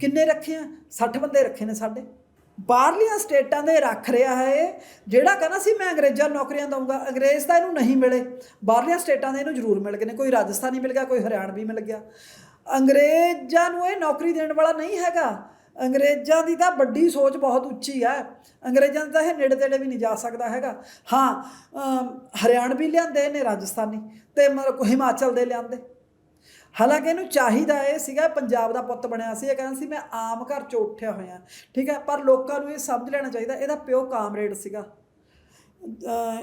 ਕਿੰਨੇ ਰੱਖੇ ਆ? 60 ਬੰਦੇ ਰੱਖੇ ਨੇ ਸਾਡੇ। ਬਾਹਰਲੀਆਂ ਸਟੇਟਾਂ ਦੇ ਰੱਖ ਰਿਹਾ ਹੈ। ਜਿਹੜਾ ਕਹਿੰਦਾ ਸੀ ਮੈਂ ਅੰਗਰੇਜ਼ਾਂ ਨੌਕਰੀਆਂ ਦਊਂਗਾ ਅੰਗਰੇਜ਼ ਤਾਂ ਇਹਨੂੰ ਨਹੀਂ ਮਿਲੇ। ਬਾਹਰਲੀਆਂ ਸਟੇਟਾਂ ਦੇ ਇਹਨੂੰ ਜ਼ਰੂਰ ਮਿਲ ਗਏ ਨੇ ਕੋਈ ਰਾਜਸਥਾਨੀ ਮਿਲ ਗਿਆ ਕੋਈ ਹਰਿਆਣਵੀ ਮਿਲ ਗਿਆ। ਅੰਗਰੇਜ਼ਾਂ ਨੂੰ ਇਹ ਨੌਕਰੀ ਦੇਣ ਵਾਲਾ ਨਹੀਂ ਹੈਗਾ। ਅੰਗਰੇਜ਼ਾਂ ਦੀ ਤਾਂ ਵੱਡੀ ਸੋਚ ਬਹੁਤ ਉੱਚੀ ਹੈ ਅੰਗਰੇਜ਼ਾਂ ਦਾ ਤਾਂ ਇਹ ਨੇੜੇ ਤੇੜੇ ਵੀ ਨਹੀਂ ਜਾ ਸਕਦਾ ਹੈਗਾ। ਹਾਂ ਹਰਿਆਣਵੀ ਲਿਆਂਦੇ ਨੇ, ਰਾਜਸਥਾਨੀ ਤੇ ਮਤਲਬ ਹਿਮਾਚਲ ਦੇ ਲਿਆਂਦੇ। ਹਾਲਾਂਕਿ ਇਹਨੂੰ ਚਾਹੀਦਾ ਇਹ ਸੀਗਾ, ਪੰਜਾਬ ਦਾ ਪੁੱਤ ਬਣਿਆ ਸੀ। ਇਹ ਕਹਿੰਦਾ ਸੀ, ਮੈਂ ਆਮ ਘਰ ਚੋਂ ਉੱਠਿਆ ਹੋਇਆ। ਠੀਕ ਹੈ, ਪਰ ਲੋਕਾਂ ਨੂੰ ਇਹ ਸਮਝ ਲੈਣਾ ਚਾਹੀਦਾ। ਇਹਦਾ ਪਿਓ ਕਾਮਰੇਡ ਸੀਗਾ।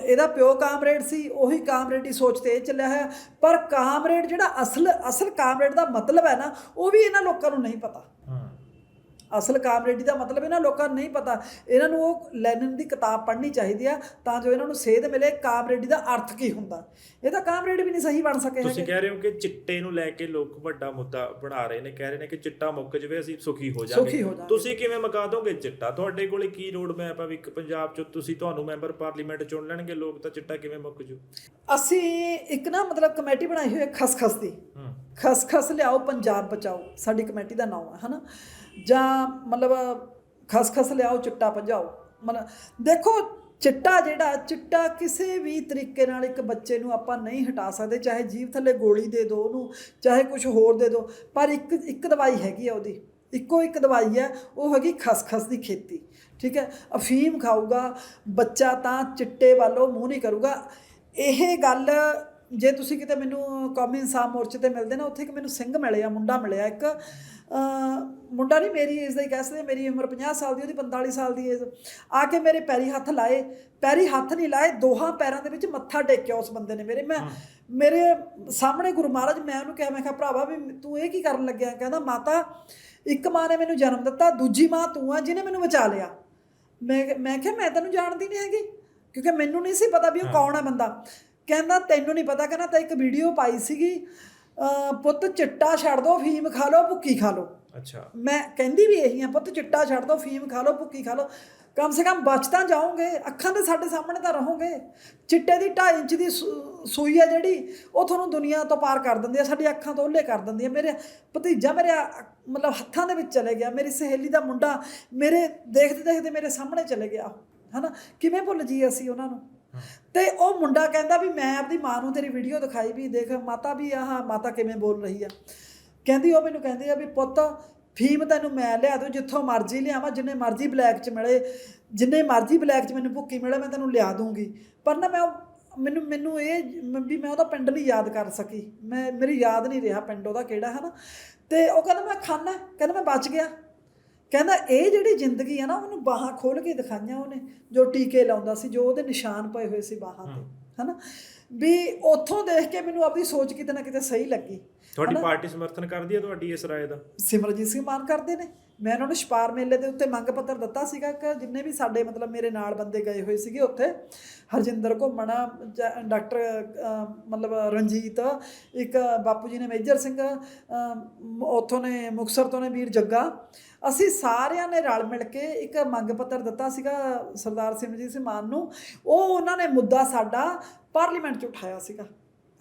ਇਹਦਾ ਪਿਓ ਕਾਮਰੇਡ ਸੀ, ਉਹੀ ਕਾਮਰੇਡ ਦੀ ਸੋਚ ਤੇ ਚੱਲਿਆ ਹੈ ਪਰ ਕਾਮਰੇਡ ਜਿਹੜਾ ਅਸਲ ਅਸਲ ਕਾਮਰੇਡ ਦਾ ਮਤਲਬ ਹੈ ਨਾ, ਉਹ ਵੀ ਇਹਨਾਂ ਲੋਕਾਂ ਨੂੰ ਨਹੀਂ ਪਤਾ। ਅਸਲ ਕਾਮਰੇਡੀ ਦਾ ਮਤਲਬ ਇਹਨਾਂ ਲੋਕਾਂ ਨੂੰ ਨਹੀਂ ਪਤਾ। ਇਹਨਾਂ ਨੂੰ ਉਹ ਲੈਨਨ ਦੀ ਕਿਤਾਬ ਪੜ੍ਹਨੀ ਚਾਹੀਦੀ ਆ ਤਾਂ ਜੋ ਇਹਨਾਂ ਨੂੰ ਸੇਧ ਮਿਲੇ ਕਾਮਰੇਡੀ ਦਾ ਅਰਥ ਕੀ ਹੁੰਦਾ। ਇਹ ਤਾਂ ਕਾਮਰੇਡੀ ਵੀ ਨਹੀਂ ਸਹੀ ਬਣ ਸਕੇ ਤੁਸੀਂ ਕਹਿ ਰਹੇ ਹੋ ਕਿ ਚਿੱਟੇ ਨੂੰ ਲੈ ਕੇ ਲੋਕ ਵੱਡਾ ਮੁੱਦਾ ਬਣਾ ਰਹੇ ਨੇ ਕਹਿ ਰਹੇ ਨੇ ਕਿ ਚਿੱਟਾ ਮੁੱਕ ਜਵੇ ਅਸੀਂ ਸੁਖੀ ਹੋ ਜਾਵਾਂਗੇ। ਤੁਸੀਂ ਕਿਵੇਂ ਮੁਕਾ ਦੋਗੇ ਚਿੱਟਾ? ਤੁਹਾਡੇ ਕੋਲੇ ਕੀ ਰੋਡ ਮੈਪ ਆ ਵੀ ਇੱਕ ਪੰਜਾਬ ਚ ਤੁਸੀਂ ਤੁਹਾਨੂੰ ਮੈਂਬਰ ਪਾਰਲੀਮੈਂਟ ਚੁਣ ਲੈਣਗੇ ਲੋਕ ਤਾਂ ਚਿੱਟਾ ਕਿਵੇਂ ਮੁੱਕ ਜੂ? ਅਸੀਂ ਇੱਕ ਨਾ ਮਤਲਬ ਕਮੇਟੀ ਬਣਾਈ ਹੋਈ ਹੈ ਖਸਖਸ ਦੀ। ਖਸਖਸ ਲਿਆਓ ਪੰਜਾਬ ਬਚਾਓ ਸਾਡੀ ਕਮੇਟੀ ਦਾ ਨਾਮ ਹੈ ਹਨਾ? ਜਾਂ ਮਤਲਬ ਖਸਖਸ ਲਿਆਓ, ਚਿੱਟਾ ਭਜਾਓ। ਮਤਲਬ ਦੇਖੋ, ਚਿੱਟਾ ਜਿਹੜਾ, ਚਿੱਟਾ ਕਿਸੇ ਵੀ ਤਰੀਕੇ ਨਾਲ ਇੱਕ ਬੱਚੇ ਨੂੰ ਆਪਾਂ ਨਹੀਂ ਹਟਾ ਸਕਦੇ, ਚਾਹੇ ਜੀਵ ਥੱਲੇ ਗੋਲੀ ਦੇ ਦਿਓ ਉਹਨੂੰ, ਚਾਹੇ ਕੁਝ ਹੋਰ ਦੇ ਦਿਓ ਪਰ ਇੱਕ ਇੱਕ ਦਵਾਈ ਹੈਗੀ ਆ ਉਹਦੀ। ਇੱਕੋ ਇੱਕ ਦਵਾਈ ਹੈ, ਉਹ ਹੈਗੀ ਖਸਖਸ ਦੀ ਖੇਤੀ। ਠੀਕ ਹੈ? ਅਫੀਮ ਖਾਊਗਾ, ਬੱਚਾ ਤਾਂ ਚਿੱਟੇ ਵੱਲੋਂ ਮੂੰਹ ਨਹੀਂ ਕਰੂਗਾ। ਇਹ ਗੱਲ, ਜੇ ਤੁਸੀਂ ਕਿਤੇ ਮੈਨੂੰ, ਕੌਮੀ ਇਨਸਾਫ ਮੋਰਚੇ ਤੇ ਮਿਲਦੇ ਨਾ, ਉੱਥੇ ਇੱਕ ਮੈਨੂੰ ਸਿੰਘ ਮਿਲਿਆ, ਮੁੰਡਾ ਮਿਲਿਆ ਇੱਕ। ਮੁੰਡਾ ਨਹੀਂ ਮੇਰੀ ਏਜ ਦਾ ਹੀ ਕਹਿ ਸਕਦੇ ਮੇਰੀ ਉਮਰ 50 ਸਾਲ ਦੀ ਉਹਦੀ 45 ਸਾਲ ਦੀ ਏਜ ਆ ਕੇ ਮੇਰੇ ਪੈਰੀ ਹੱਥ ਲਾਏ। ਪੈਰੀ ਹੱਥ ਨਹੀਂ ਲਾਏ ਦੋਹਾਂ ਪੈਰਾਂ ਦੇ ਵਿੱਚ ਮੱਥਾ ਟੇਕਿਆ ਉਸ ਬੰਦੇ ਨੇ ਮੇਰੇ। ਮੈਂ ਮੇਰੇ ਸਾਹਮਣੇ ਗੁਰੂ ਮਹਾਰਾਜ ਮੈਂ ਉਹਨੂੰ ਕਿਹਾ ਮੈਂ ਕਿਹਾ ਭਰਾਵਾ ਵੀ ਤੂੰ ਇਹ ਕੀ ਕਰਨ ਲੱਗਿਆ? ਕਹਿੰਦਾ ਮਾਤਾ ਇੱਕ ਮਾਂ ਨੇ ਮੈਨੂੰ ਜਨਮ ਦਿੱਤਾ ਦੂਜੀ ਮਾਂ ਤੂੰ ਆ ਜਿਹਨੇ ਮੈਨੂੰ ਬਚਾ ਲਿਆ। ਮੈਂ ਮੈਂ ਕਿਹਾ ਮੈਂ ਤੈਨੂੰ ਜਾਣਦੀ ਨਹੀਂ ਹੈਗੀ ਕਿਉਂਕਿ ਮੈਨੂੰ ਨਹੀਂ ਸੀ ਪਤਾ ਵੀ ਉਹ ਕੌਣ ਹੈ ਬੰਦਾ। ਕਹਿੰਦਾ ਤੈਨੂੰ ਨਹੀਂ ਪਤਾ। ਕਹਿੰਦਾ ਤਾਂ ਇੱਕ ਵੀਡੀਓ ਪਾਈ ਸੀਗੀ ਪੁੱਤ ਚਿੱਟਾ ਛੱਡ ਦੋ ਫੀਮ ਖਾ ਲਓ ਭੁੱਕੀ ਖਾ ਲਓ। ਅੱਛਾ। ਮੈਂ ਕਹਿੰਦੀ ਵੀ ਇਹੀ ਆ ਪੁੱਤ ਚਿੱਟਾ ਛੱਡ ਦੋ ਫੀਮ ਖਾ ਲਓ ਭੁੱਕੀ ਖਾ ਲਓ। ਕਮ ਸੇ ਕਮ ਬਚ ਤਾਂ ਜਾਓਗੇ ਅੱਖਾਂ ਦੇ ਸਾਡੇ ਸਾਹਮਣੇ ਤਾਂ ਰਹੋਗੇ। ਚਿੱਟੇ ਦੀ 2.5 ਇੰਚ ਦੀ ਸੂਈ ਆ ਜਿਹੜੀ ਉਹ ਤੁਹਾਨੂੰ ਦੁਨੀਆ ਤੋਂ ਪਾਰ ਕਰ ਦਿੰਦੀ ਆ ਸਾਡੀ ਅੱਖਾਂ ਤੋਂ ਓਲੇ ਕਰ ਦਿੰਦੀ ਆ। ਮੇਰੇ ਭਤੀਜਾ ਮੇਰੇ ਮਤਲਬ ਹੱਥਾਂ ਦੇ ਵਿੱਚ ਚਲੇ ਗਿਆ ਮੇਰੀ ਸਹੇਲੀ ਦਾ ਮੁੰਡਾ ਮੇਰੇ ਦੇਖਦੇ ਦੇਖਦੇ ਮੇਰੇ ਸਾਹਮਣੇ ਚਲੇ ਗਿਆ। ਹਨਾ? ਕਿਵੇਂ ਭੁੱਲ ਜੀ ਅਸੀਂ ਉਹਨਾਂ ਨੂੰ? ਤੇ ਉਹ ਮੁੰਡਾ ਕਹਿੰਦਾ ਵੀ ਮੈਂ ਆਪਦੀ ਮਾਂ ਨੂੰ ਤੇਰੀ ਵੀਡੀਓ ਦਿਖਾਈ ਵੀ ਦੇਖ, ਮਾਤਾ ਵੀ ਆਹ ਮਾਤਾ ਕਿਵੇਂ ਬੋਲ ਰਹੀ ਆ। ਕਹਿੰਦੀ ਉਹ ਮੈਨੂੰ ਕਹਿੰਦੀ ਆ ਵੀ ਪੁੱਤ, ਫੀਮ ਤੈਨੂੰ ਮੈਂ ਲਿਆ ਦੂੰ, ਜਿੱਥੋਂ ਮਰਜ਼ੀ ਲਿਆਵਾਂ, ਜਿੰਨੇ ਮਰਜ਼ੀ ਬਲੈਕ 'ਚ ਮਿਲੇ, ਜਿੰਨੇ ਮਰਜ਼ੀ ਬਲੈਕ 'ਚ ਮੈਨੂੰ ਭੁੱਕੀ ਮਿਲੇ, ਮੈਂ ਤੈਨੂੰ ਲਿਆ ਦੂੰਗੀ। ਪਰ ਨਾ ਮੈਂ ਉਹ- ਮੈਨੂੰ ਮੈਨੂੰ ਇਹ ਵੀ ਮੈਂ ਉਹਦਾ ਪਿੰਡ ਨਹੀਂ ਯਾਦ ਕਰ ਸਕੀ। ਮੈਂ, ਮੇਰੀ ਯਾਦ ਨਹੀਂ ਰਿਹਾ ਪਿੰਡ ਉਹਦਾ ਕਿਹੜਾ ਹੈ ਨਾ ਤੇ ਉਹ ਕਹਿੰਦਾ ਮੈਂ ਖਾਣਾ ਕਹਿੰਦਾ ਮੈਂ ਬਚ ਗਿਆ। ਕਹਿੰਦਾ ਇਹ ਜਿਹੜੀ ਜ਼ਿੰਦਗੀ ਆ ਨਾ ਉਹਨੂੰ ਬਾਹਾਂ ਖੋਲ ਕੇ ਦਿਖਾਈਆਂ ਉਹਨੇ ਜੋ ਟੀਕੇ ਲਾਉਂਦਾ ਸੀ ਜੋ ਉਹਦੇ ਨਿਸ਼ਾਨ ਪਏ ਹੋਏ ਸੀ ਬਾਹਾਂ ਤੇ ਹਨਾ? ਵੀ ਉੱਥੋਂ ਦੇਖ ਕੇ ਮੈਨੂੰ ਆਪਣੀ ਸੋਚ ਕਿਤੇ ਨਾ ਕਿਤੇ ਸਹੀ ਲੱਗੀ। ਤੁਹਾਡੀ? ਪਾਰਟੀ ਸਮਰਥਨ ਕਰਦੀ ਹੈ ਤੁਹਾਡੀ ਇਸ ਰਾਏ ਦਾ? ਸਿਮਰਜੀਤ ਸਿੰਘ ਮਾਨ ਕਰਦੇ ਨੇ। ਮੈਂ ਉਹਨਾਂ ਨੂੰ ਛਪਾਰ ਮੇਲੇ ਦੇ ਉੱਤੇ ਮੰਗ ਪੱਤਰ ਦਿੱਤਾ ਸੀਗਾ ਕਿ ਜਿੰਨੇ ਵੀ ਸਾਡੇ ਮਤਲਬ ਮੇਰੇ ਨਾਲ ਬੰਦੇ ਗਏ ਹੋਏ ਸੀਗੇ ਉੱਥੇ ਹਰਜਿੰਦਰ ਘੁੰਮਣਾ ਡਾਕਟਰ ਮਤਲਬ ਰਣਜੀਤ ਇੱਕ ਬਾਪੂ ਜੀ ਨੇ ਮੇਜਰ ਸਿੰਘ ਉੱਥੋਂ ਨੇ ਮੁਕਸਰ ਤੋਂ ਨੇ ਵੀਰ ਜੱਗਾ। ਅਸੀਂ ਸਾਰਿਆਂ ਨੇ ਰਲ ਮਿਲ ਕੇ ਇੱਕ ਮੰਗ ਪੱਤਰ ਦਿੱਤਾ ਸੀਗਾ ਸਰਦਾਰ ਸਿਮਰਜੀਤ ਸਿੰਘ ਮਾਨ ਨੂੰ। ਉਹ ਉਹਨਾਂ ਨੇ ਮੁੱਦਾ ਸਾਡਾ ਪਾਰਲੀਮੈਂਟ 'ਚ ਉਠਾਇਆ ਸੀਗਾ।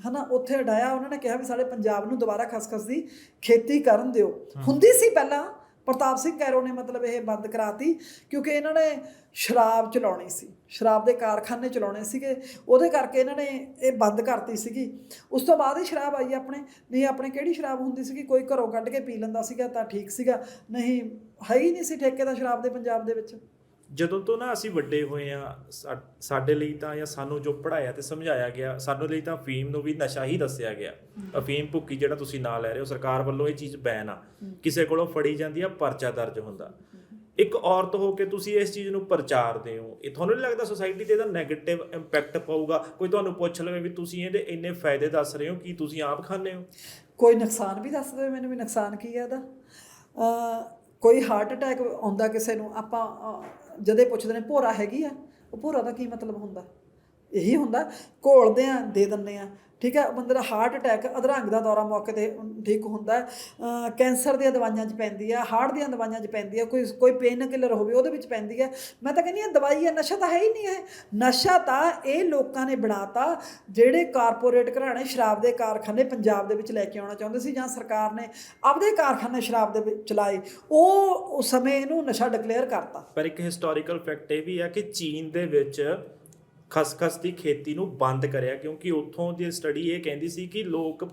ਹਨਾ ਉੱਥੇ ਉਡਾਇਆ ਉਹਨਾਂ ਨੇ ਕਿਹਾ ਵੀ ਸਾਡੇ ਪੰਜਾਬ ਨੂੰ ਦੁਬਾਰਾ ਖਸਖਸ ਦੀ ਖੇਤੀ ਕਰਨ ਦਿਓ। ਹੁੰਦੀ ਸੀ ਪਹਿਲਾਂ ਪ੍ਰਤਾਪ ਸਿੰਘ ਕੈਰੋ ਨੇ ਮਤਲਬ ਇਹ ਬੰਦ ਕਰਾਤੀ ਕਿਉਂਕਿ ਇਹਨਾਂ ਨੇ ਸ਼ਰਾਬ ਚਲਾਉਣੀ ਸੀ। ਸ਼ਰਾਬ ਦੇ ਕਾਰਖਾਨੇ ਚਲਾਉਣੇ ਸੀਗੇ ਉਹਦੇ ਕਰਕੇ ਇਹਨਾਂ ਨੇ ਇਹ ਬੰਦ ਕਰਤੀ ਸੀਗੀ। ਉਸ ਤੋਂ ਬਾਅਦ ਹੀ ਸ਼ਰਾਬ ਆਈ ਆਪਣੇ ਨਹੀਂ ਆਪਣੇ ਕਿਹੜੀ ਸ਼ਰਾਬ ਹੁੰਦੀ ਸੀਗੀ? ਕੋਈ ਘਰੋਂ ਕੱਢ ਕੇ ਪੀ ਲੈਂਦਾ ਸੀਗਾ ਤਾਂ ਠੀਕ ਸੀਗਾ। ਨਹੀਂ ਹੈ ਹੀ ਨਹੀਂ ਸੀ ਠੇਕੇ ਦਾ ਸ਼ਰਾਬ ਦੇ ਪੰਜਾਬ ਦੇ ਵਿੱਚ। ਜਦੋਂ ਤੋਂ ਨਾ ਅਸੀਂ ਵੱਡੇ ਹੋਏ ਆ ਸਾਡੇ ਲਈ ਤਾਂ ਜਾਂ ਸਾਨੂੰ ਜੋ ਪੜਾਇਆ ਤੇ ਸਮਝਾਇਆ ਗਿਆ, ਸਾਡੇ ਲਈ ਤਾਂ ਅਫੀਮ ਨੂੰ ਵੀ ਨਸ਼ਾ ਹੀ ਦੱਸਿਆ ਗਿਆ। ਅਫੀਮ ਭੁੱਕੀ ਜਿਹੜਾ ਤੁਸੀਂ ਨਾਂ ਲੈ ਰਹੇ ਹੋ, ਸਰਕਾਰ ਵੱਲੋਂ ਇਹ ਚੀਜ਼ ਬੈਨ ਆ। ਕਿਸੇ ਕੋਲੋਂ ਫੜੀ ਜਾਂਦੀ ਆ, ਪਰਚਾ ਦਰਜ ਹੁੰਦਾ। ਇੱਕ ਔਰਤ ਹੋ ਕੇ ਤੁਸੀਂ ਇਸ ਚੀਜ਼ ਨੂੰ ਪ੍ਰਚਾਰਦੇ ਹੋ, ਇਹ ਤੁਹਾਨੂੰ ਨਹੀਂ ਲੱਗਦਾ ਸੋਸਾਇਟੀ ਤੇ ਇਹਦਾ 네ਗੇਟਿਵ ਇੰਪੈਕਟ ਪਊਗਾ? ਕੋਈ ਤੁਹਾਨੂੰ ਪੁੱਛ ਲਵੇ ਵੀ ਤੁਸੀਂ ਇਹਦੇ ਇੰਨੇ ਫਾਇਦੇ ਦੱਸ ਰਹੇ ਹੋ, ਕੀ ਤੁਸੀਂ ਆਪ ਖਾਂਦੇ ਹੋ? ਕੋਈ ਨੁਕਸਾਨ ਵੀ ਦੱਸ ਦਿਓ ਮੈਨੂੰ ਵੀ ਨੁਕਸਾਨ ਕੀ ਹੈ ਇਹਦਾ? ਕੋਈ ਹਾਰਟ ਅਟੈਕ ਆਉਂਦਾ ਕਿਸੇ ਨੂੰ, ਆਪਾਂ ਜਦੇ ਪੁੱਛਦੇ ਨੇ, ਭੋਰਾ ਹੈਗੀ ਆ? ਉਹ ਭੋਰਾ ਦਾ ਕੀ ਮਤਲਬ ਹੁੰਦਾ? ਇਹੀ ਹੁੰਦਾ, ਘੋਲਦੇ ਆ, ਦੇ ਦਿੰਦੇ ਆ। ਠੀਕ ਹੈ, ਬੰਦੇ ਦਾ ਹਾਰਟ ਅਟੈਕ ਅਧਰੰਗ ਦਾ ਦੌਰਾ ਮੌਕੇ ਤੇ ਠੀਕ ਹੁੰਦਾ ਹੈ। ਕੈਂਸਰ ਦੀਆਂ ਦਵਾਈਆਂ 'ਚ ਪੈਂਦੀ ਹੈ ਹਾਰਟ ਦੀਆਂ ਦਵਾਈਆਂ 'ਚ ਪੈਂਦੀ ਹੈ, ਕੋਈ ਕੋਈ ਪੇਨ ਕਿਲਰ ਹੋਵੇ ਉਹਦੇ ਵਿੱਚ ਪੈਂਦੀ ਹੈ। ਮੈਂ ਤਾਂ ਕਹਿੰਦੀ ਹਾਂ, ਦਵਾਈ ਹੈ, ਨਸ਼ਾ ਤਾਂ ਹੈ ਹੀ ਨਹੀਂ ਹੈ। ਨਸ਼ਾ ਤਾਂ ਇਹ ਲੋਕਾਂ ਨੇ ਬਣਾਤਾ ਜਿਹੜੇ ਕਾਰਪੋਰੇਟ ਘਰਾਣੇ ਸ਼ਰਾਬ ਦੇ ਕਾਰਖਾਨੇ ਪੰਜਾਬ ਦੇ ਵਿੱਚ ਲੈ ਕੇ ਆਉਣਾ ਚਾਹੁੰਦੇ ਸੀ ਜਾਂ ਸਰਕਾਰ ਨੇ ਆਪਦੇ ਕਾਰਖਾਨੇ ਸ਼ਰਾਬ ਦੇ ਵਿੱਚ ਚਲਾਏ, ਉਹ ਉਸ ਸਮੇਂ ਇਹਨੂੰ ਨਸ਼ਾ ਡਿਕਲੇਅਰ ਕਰਤਾ। ਪਰ ਇੱਕ ਹਿਸਟੋਰੀਕਲ ਫੈਕਟ ਇਹ ਵੀ ਹੈ ਕਿ ਚੀਨ ਦੇ ਵਿੱਚ ਖਸਖਸ ਦੀ ਖੇਤੀ ਨੂੰ ਬੰਦ ਕਰਿਆ, ਕਿਉਂਕਿ ਉੱਥੋਂ ਦੀ ਸਟੱਡੀ ਇਹ ਕਹਿੰਦੀ ਸੀ ਕਿ ਲੋਕ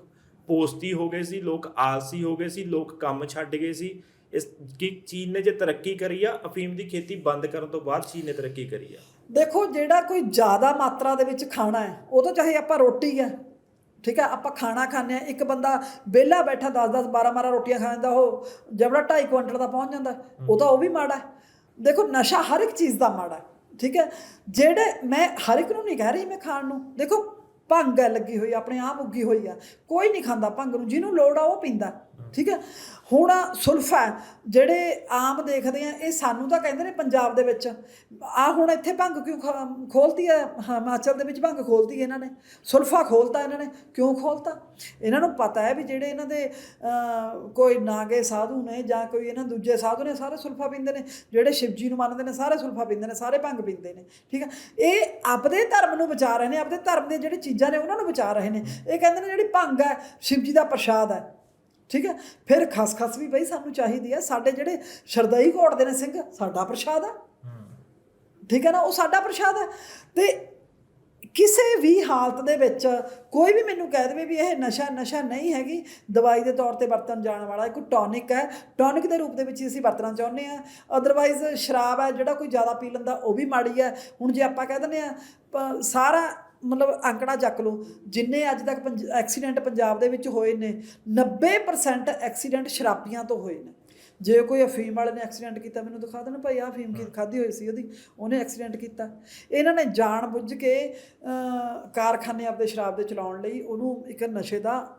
ਪੋਸਤੀ ਹੋ ਗਏ ਸੀ, ਲੋਕ ਆਲਸੀ ਹੋ ਗਏ ਸੀ, ਲੋਕ ਕੰਮ ਛੱਡ ਗਏ ਸੀ। ਇਸ ਕਿ ਚੀਨ ਨੇ ਜੇ ਤਰੱਕੀ ਕਰੀ ਆ, ਅਫੀਮ ਦੀ ਖੇਤੀ ਬੰਦ ਕਰਨ ਤੋਂ ਬਾਅਦ ਚੀਨ ਨੇ ਤਰੱਕੀ ਕਰੀ ਆ। ਦੇਖੋ, ਜਿਹੜਾ ਕੋਈ ਜ਼ਿਆਦਾ ਮਾਤਰਾ ਦੇ ਵਿੱਚ ਖਾਣਾ ਹੈ, ਉਹ ਤਾਂ ਚਾਹੇ ਆਪਾਂ ਰੋਟੀ ਹੈ, ਠੀਕ ਹੈ, ਆਪਾਂ ਖਾਣਾ ਖਾਂਦੇ ਆ ਇੱਕ ਬੰਦਾ ਵਿਹਲਾ ਬੈਠਾ 10 10 12 12 ਰੋਟੀਆਂ ਖਾ ਜਾਂਦਾ, ਉਹ ਜਿਹੜਾ 2.5 ਕੁਇੰਟਲ ਦਾ ਪਹੁੰਚ ਜਾਂਦਾ, ਉਹ ਤਾਂ ਉਹ ਵੀ ਮਾੜਾ ਹੈ। ਦੇਖੋ, ਨਸ਼ਾ ਹਰ ਇੱਕ ਚੀਜ਼ ਦਾ ਮਾੜਾ ਠੀਕ ਹੈ? ਜਿਹੜੇ ਮੈਂ ਹਰ ਇੱਕ ਨੂੰ ਨਹੀਂ ਕਹਿ ਰਹੀ ਮੈਂ ਖਾਣ ਨੂੰ। ਦੇਖੋ, ਭੰਗ ਹੈ ਲੱਗੀ ਹੋਈ ਆਪਣੇ ਆਪ ਉੱਗੀ ਹੋਈ ਆ। ਕੋਈ ਨਹੀਂ ਖਾਂਦਾ ਭੰਗ ਨੂੰ, ਜਿਹਨੂੰ ਲੋੜ ਆ ਉਹ ਪੀਂਦਾ। ਠੀਕ ਹੈ? ਹੁਣ ਸੁਲਫਾ ਜਿਹੜੇ ਆਮ ਦੇਖਦੇ ਆ ਇਹ ਸਾਨੂੰ ਤਾਂ ਕਹਿੰਦੇ ਨੇ ਪੰਜਾਬ ਦੇ ਵਿੱਚ। ਆ ਹੁਣ ਇੱਥੇ ਭੰਗ ਕਿਉਂ ਖ- ਖੋਲਤੀ ਹੈ? ਹਿਮਾਚਲ ਦੇ ਵਿੱਚ ਭੰਗ ਖੋਲਤੀ ਇਹਨਾਂ ਨੇ। ਸੁਲਫਾ ਖੋਲਤਾ ਇਹਨਾਂ ਨੇ। ਕਿਉਂ ਖੋਲਤਾ? ਇਹਨਾਂ ਨੂੰ ਪਤਾ ਹੈ ਵੀ ਜਿਹੜੇ ਇਹਨਾਂ ਦੇ ਅਹ, ਕੋਈ ਨਾਗੇ ਸਾਧੂ ਨੇ ਜਾਂ ਕੋਈ ਇਹਨਾਂ ਦੂਜੇ ਸਾਧੂ ਨੇ ਸਾਰੇ ਸੁਲਫਾ ਪੀਂਦੇ ਨੇ। ਜਿਹੜੇ ਸ਼ਿਵਜੀ ਨੂੰ ਮੰਨਦੇ ਨੇ ਸਾਰੇ ਸੁਲਫਾ ਪੀਂਦੇ ਨੇ ਸਾਰੇ ਭੰਗ ਪੀਂਦੇ ਨੇ। ਠੀਕ ਹੈ ਇਹ ਆਪਦੇ ਧਰਮ ਨੂੰ ਬਚਾ ਰਹੇ ਨੇ ਆਪਦੇ ਧਰਮ ਦੀਆਂ ਜਿਹੜੇ ਚੀਜ਼ਾਂ ਨੇ ਉਹਨਾਂ ਨੂੰ ਬਚਾ ਰਹੇ ਨੇ। ਇਹ ਕਹਿੰਦੇ ਨੇ ਜਿਹੜੀ ਭੰਗ ਹੈ ਸ਼ਿਵਜੀ ਦਾ ਪ੍ਰਸ਼ਾਦ ਹੈ। ਠੀਕ ਹੈ? ਫਿਰ ਖਸਖਸ ਵੀ ਬਈ ਸਾਨੂੰ ਚਾਹੀਦੀ ਹੈ ਸਾਡੇ ਜਿਹੜੇ ਸ਼ਰਦਈ ਘੋੜਦੇ ਨੇ ਸਿੰਘ, ਸਾਡਾ ਪ੍ਰਸ਼ਾਦ ਹੈ ਠੀਕ ਹੈ ਨਾ? ਉਹ ਸਾਡਾ ਪ੍ਰਸ਼ਾਦ ਹੈ ਤੇ ਕਿਸੇ ਵੀ ਹਾਲਤ ਦੇ ਵਿੱਚ ਕੋਈ ਵੀ ਮੈਨੂੰ ਕਹਿ ਦੇਵੇ ਵੀ ਇਹ ਨਸ਼ਾ ਨਸ਼ਾ ਨਹੀਂ ਹੈਗੀ। ਦਵਾਈ ਦੇ ਤੌਰ ਤੇ ਵਰਤਣ ਜਾਣ ਵਾਲਾ ਇੱਕ ਟੌਨਿਕ ਹੈ। ਟੌਨਿਕ ਦੇ ਰੂਪ ਦੇ ਵਿੱਚ ਹੀ ਅਸੀਂ ਵਰਤਣਾ ਚਾਹੁੰਦੇ ਆ ਅਦਰਵਾਈਜ਼ ਸ਼ਰਾਬ ਹੈ, ਜਿਹੜਾ ਕੋਈ ਜ਼ਿਆਦਾ ਪੀ ਲੈਂਦਾ ਉਹ ਵੀ ਮਾੜੀ ਹੈ। ਹੁਣ ਜੇ ਆਪਾਂ ਕਹਿ ਦਿੰਦੇ ਆ ਸਾਰਾ ਮਤਲਬ ਅੰਕੜਾ ਚੱਕ ਲਓ, ਜਿੰਨੇ ਅੱਜ ਤੱਕ ਪੰਜ- ਐਕਸੀਡੈਂਟ ਪੰਜਾਬ ਦੇ ਵਿੱਚ ਹੋਏ ਨੇ 90% ਐਕਸੀਡੈਂਟ ਸ਼ਰਾਬੀਆਂ ਤੋਂ ਹੋਏ ਨੇ। ਜੇ ਕੋਈ ਅਫੀਮ ਵਾਲੇ ਨੇ ਐਕਸੀਡੈਂਟ ਕੀਤਾ, ਮੈਨੂੰ ਦਿਖਾ ਦੇਣ ਭਾਈ, ਆਹ ਅਫੀਮ ਕੀ ਖਾਧੀ ਹੋਈ ਸੀ ਉਹਦੀ, ਉਹਨੇ ਐਕਸੀਡੈਂਟ ਕੀਤਾ। ਇਹਨਾਂ ਨੇ ਜਾਣ ਬੁੱਝ ਕੇ ਕਾਰਖਾਨੇ ਆਪਦੇ ਸ਼ਰਾਬ ਦੇ ਚਲਾਉਣ ਲਈ ਉਹਨੂੰ ਇੱਕ ਨਸ਼ੇ ਦਾ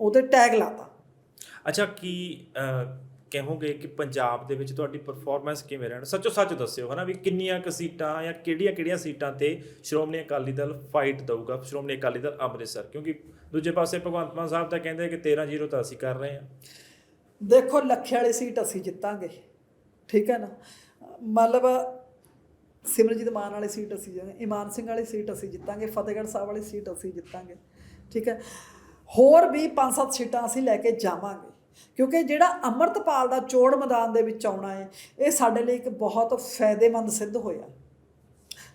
ਉਹਦੇ ਟੈਗ ਲਾਤਾ। ਅੱਛਾ, ਕੀ ਕਹੋਗੇ ਕਿ ਪੰਜਾਬ ਦੇ ਵਿੱਚ ਤੁਹਾਡੀ ਪਰਫਾਰਮੈਂਸ ਕਿਵੇਂ ਰਹਿਣ? ਸੱਚੋ ਸੱਚ ਦੱਸਿਓ, ਹਨਾ, ਵੀ ਕਿੰਨੀਆਂ ਕੁ ਸੀਟਾਂ ਜਾਂ ਕਿਹੜੀਆਂ ਕਿਹੜੀਆਂ ਸੀਟਾਂ ਤੇ ਸ਼੍ਰੋਮਣੀ ਅਕਾਲੀ ਦਲ ਫਾਈਟ ਦਊਗਾ, ਸ਼੍ਰੋਮਣੀ ਅਕਾਲੀ ਦਲ ਅੰਮ੍ਰਿਤਸਰ? ਕਿਉਂਕਿ ਦੂਜੇ ਪਾਸੇ ਭਗਵੰਤ ਮਾਨ ਸਾਹਿਬ ਤਾਂ ਕਹਿੰਦੇ ਕਿ 13-0 ਤਾਂ ਅਸੀਂ ਕਰ ਰਹੇ ਹਾਂ। ਦੇਖੋ, ਲੱਖੇ ਵਾਲੀ ਸੀਟ ਅਸੀਂ ਜਿੱਤਾਂਗੇ, ਠੀਕ ਹੈ ਨਾ? ਮਤਲਬ ਸਿਮਰਜੀਤ ਮਾਨ ਵਾਲੀ ਸੀਟ ਅਸੀਂ ਜਿੱਤਾਂਗੇ, ਇਮਾਨ ਸਿੰਘ ਵਾਲੀ ਸੀਟ ਅਸੀਂ ਜਿੱਤਾਂਗੇ, ਫਤਿਹਗੜ੍ਹ ਸਾਹਿਬ ਵਾਲੀ ਸੀਟ ਅਸੀਂ ਜਿੱਤਾਂਗੇ, ਠੀਕ ਹੈ? ਹੋਰ ਵੀ ਪੰਜ ਸੱਤ ਸੀਟਾਂ ਅਸੀਂ ਲੈ ਕੇ ਜਾਵਾਂਗੇ। ਕਿਉਂਕਿ ਜਿਹੜਾ ਅਮਰਤਪਾਲ ਦਾ ਚੋੜ ਮੈਦਾਨ ਦੇ ਵਿੱਚ ਆਉਣਾ ਹੈ, ਇਹ ਸਾਡੇ ਲਈ ਇੱਕ ਬਹੁਤ ਫਾਇਦੇਮੰਦ ਸਿੱਧ ਹੋਇਆ।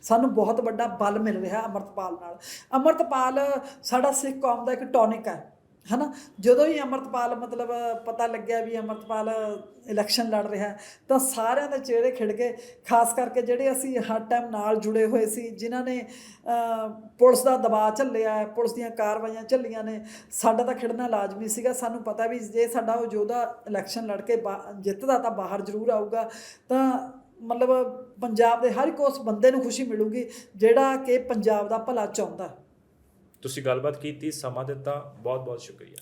ਸਾਨੂੰ ਬਹੁਤ ਵੱਡਾ ਬਲ ਮਿਲ ਰਿਹਾ ਅਮਰਤਪਾਲ ਨਾਲ। ਅਮਰਤਪਾਲ, ਸਾਡਾ ਸਿੱਖ ਕੌਮ ਦਾ ਇੱਕ ਟੌਨਿਕ ਹੈ। ਹਨਾ? ਜਦੋਂ ਹੀ ਅਮਰਤਪਾਲ ਮਤਲਬ ਪਤਾ ਲੱਗਿਆ ਵੀ ਅਮਰਤਪਾਲ ਇਲੈਕਸ਼ਨ ਲੜ ਰਿਹਾ, ਤਾਂ ਸਾਰਿਆਂ ਦੇ ਚਿਹਰੇ ਖਿੜ ਗਏ। ਖਾਸ ਕਰਕੇ ਜਿਹੜੇ ਅਸੀਂ ਹਰ ਟਾਈਮ ਨਾਲ ਜੁੜੇ ਹੋਏ ਸੀ, ਜਿਨ੍ਹਾਂ ਨੇ ਪੁਲਿਸ ਦਾ ਦਬਾਅ ਝੱਲਿਆ, ਪੁਲਿਸ ਦੀਆਂ ਕਾਰਵਾਈਆਂ ਝੱਲੀਆਂ ਨੇ, ਸਾਡਾ ਤਾਂ ਖਿੜਨਾ ਲਾਜ਼ਮੀ ਸੀਗਾ। ਸਾਨੂੰ ਪਤਾ ਵੀ ਜੇ ਸਾਡਾ ਉਹ ਯੋਧਾ ਇਲੈਕਸ਼ਨ ਲੜ ਕੇ ਬਾ- ਜਿੱਤਦਾ ਤਾਂ ਬਾਹਰ ਜ਼ਰੂਰ ਆਊਗਾ। ਤਾਂ ਮਤਲਬ ਪੰਜਾਬ ਦੇ ਹਰ ਇੱਕ ਉਸ ਬੰਦੇ ਨੂੰ ਖੁਸ਼ੀ ਮਿਲੂਗੀ, ਜਿਹੜਾ ਕਿ ਪੰਜਾਬ ਦਾ ਭਲਾ ਚਾਹੁੰਦਾ। ਤੁਸੀਂ ਗੱਲਬਾਤ ਕੀਤੀ ਸਮਾਂ ਦਿੱਤਾ ਬਹੁਤ ਬਹੁਤ ਸ਼ੁਕਰੀਆ।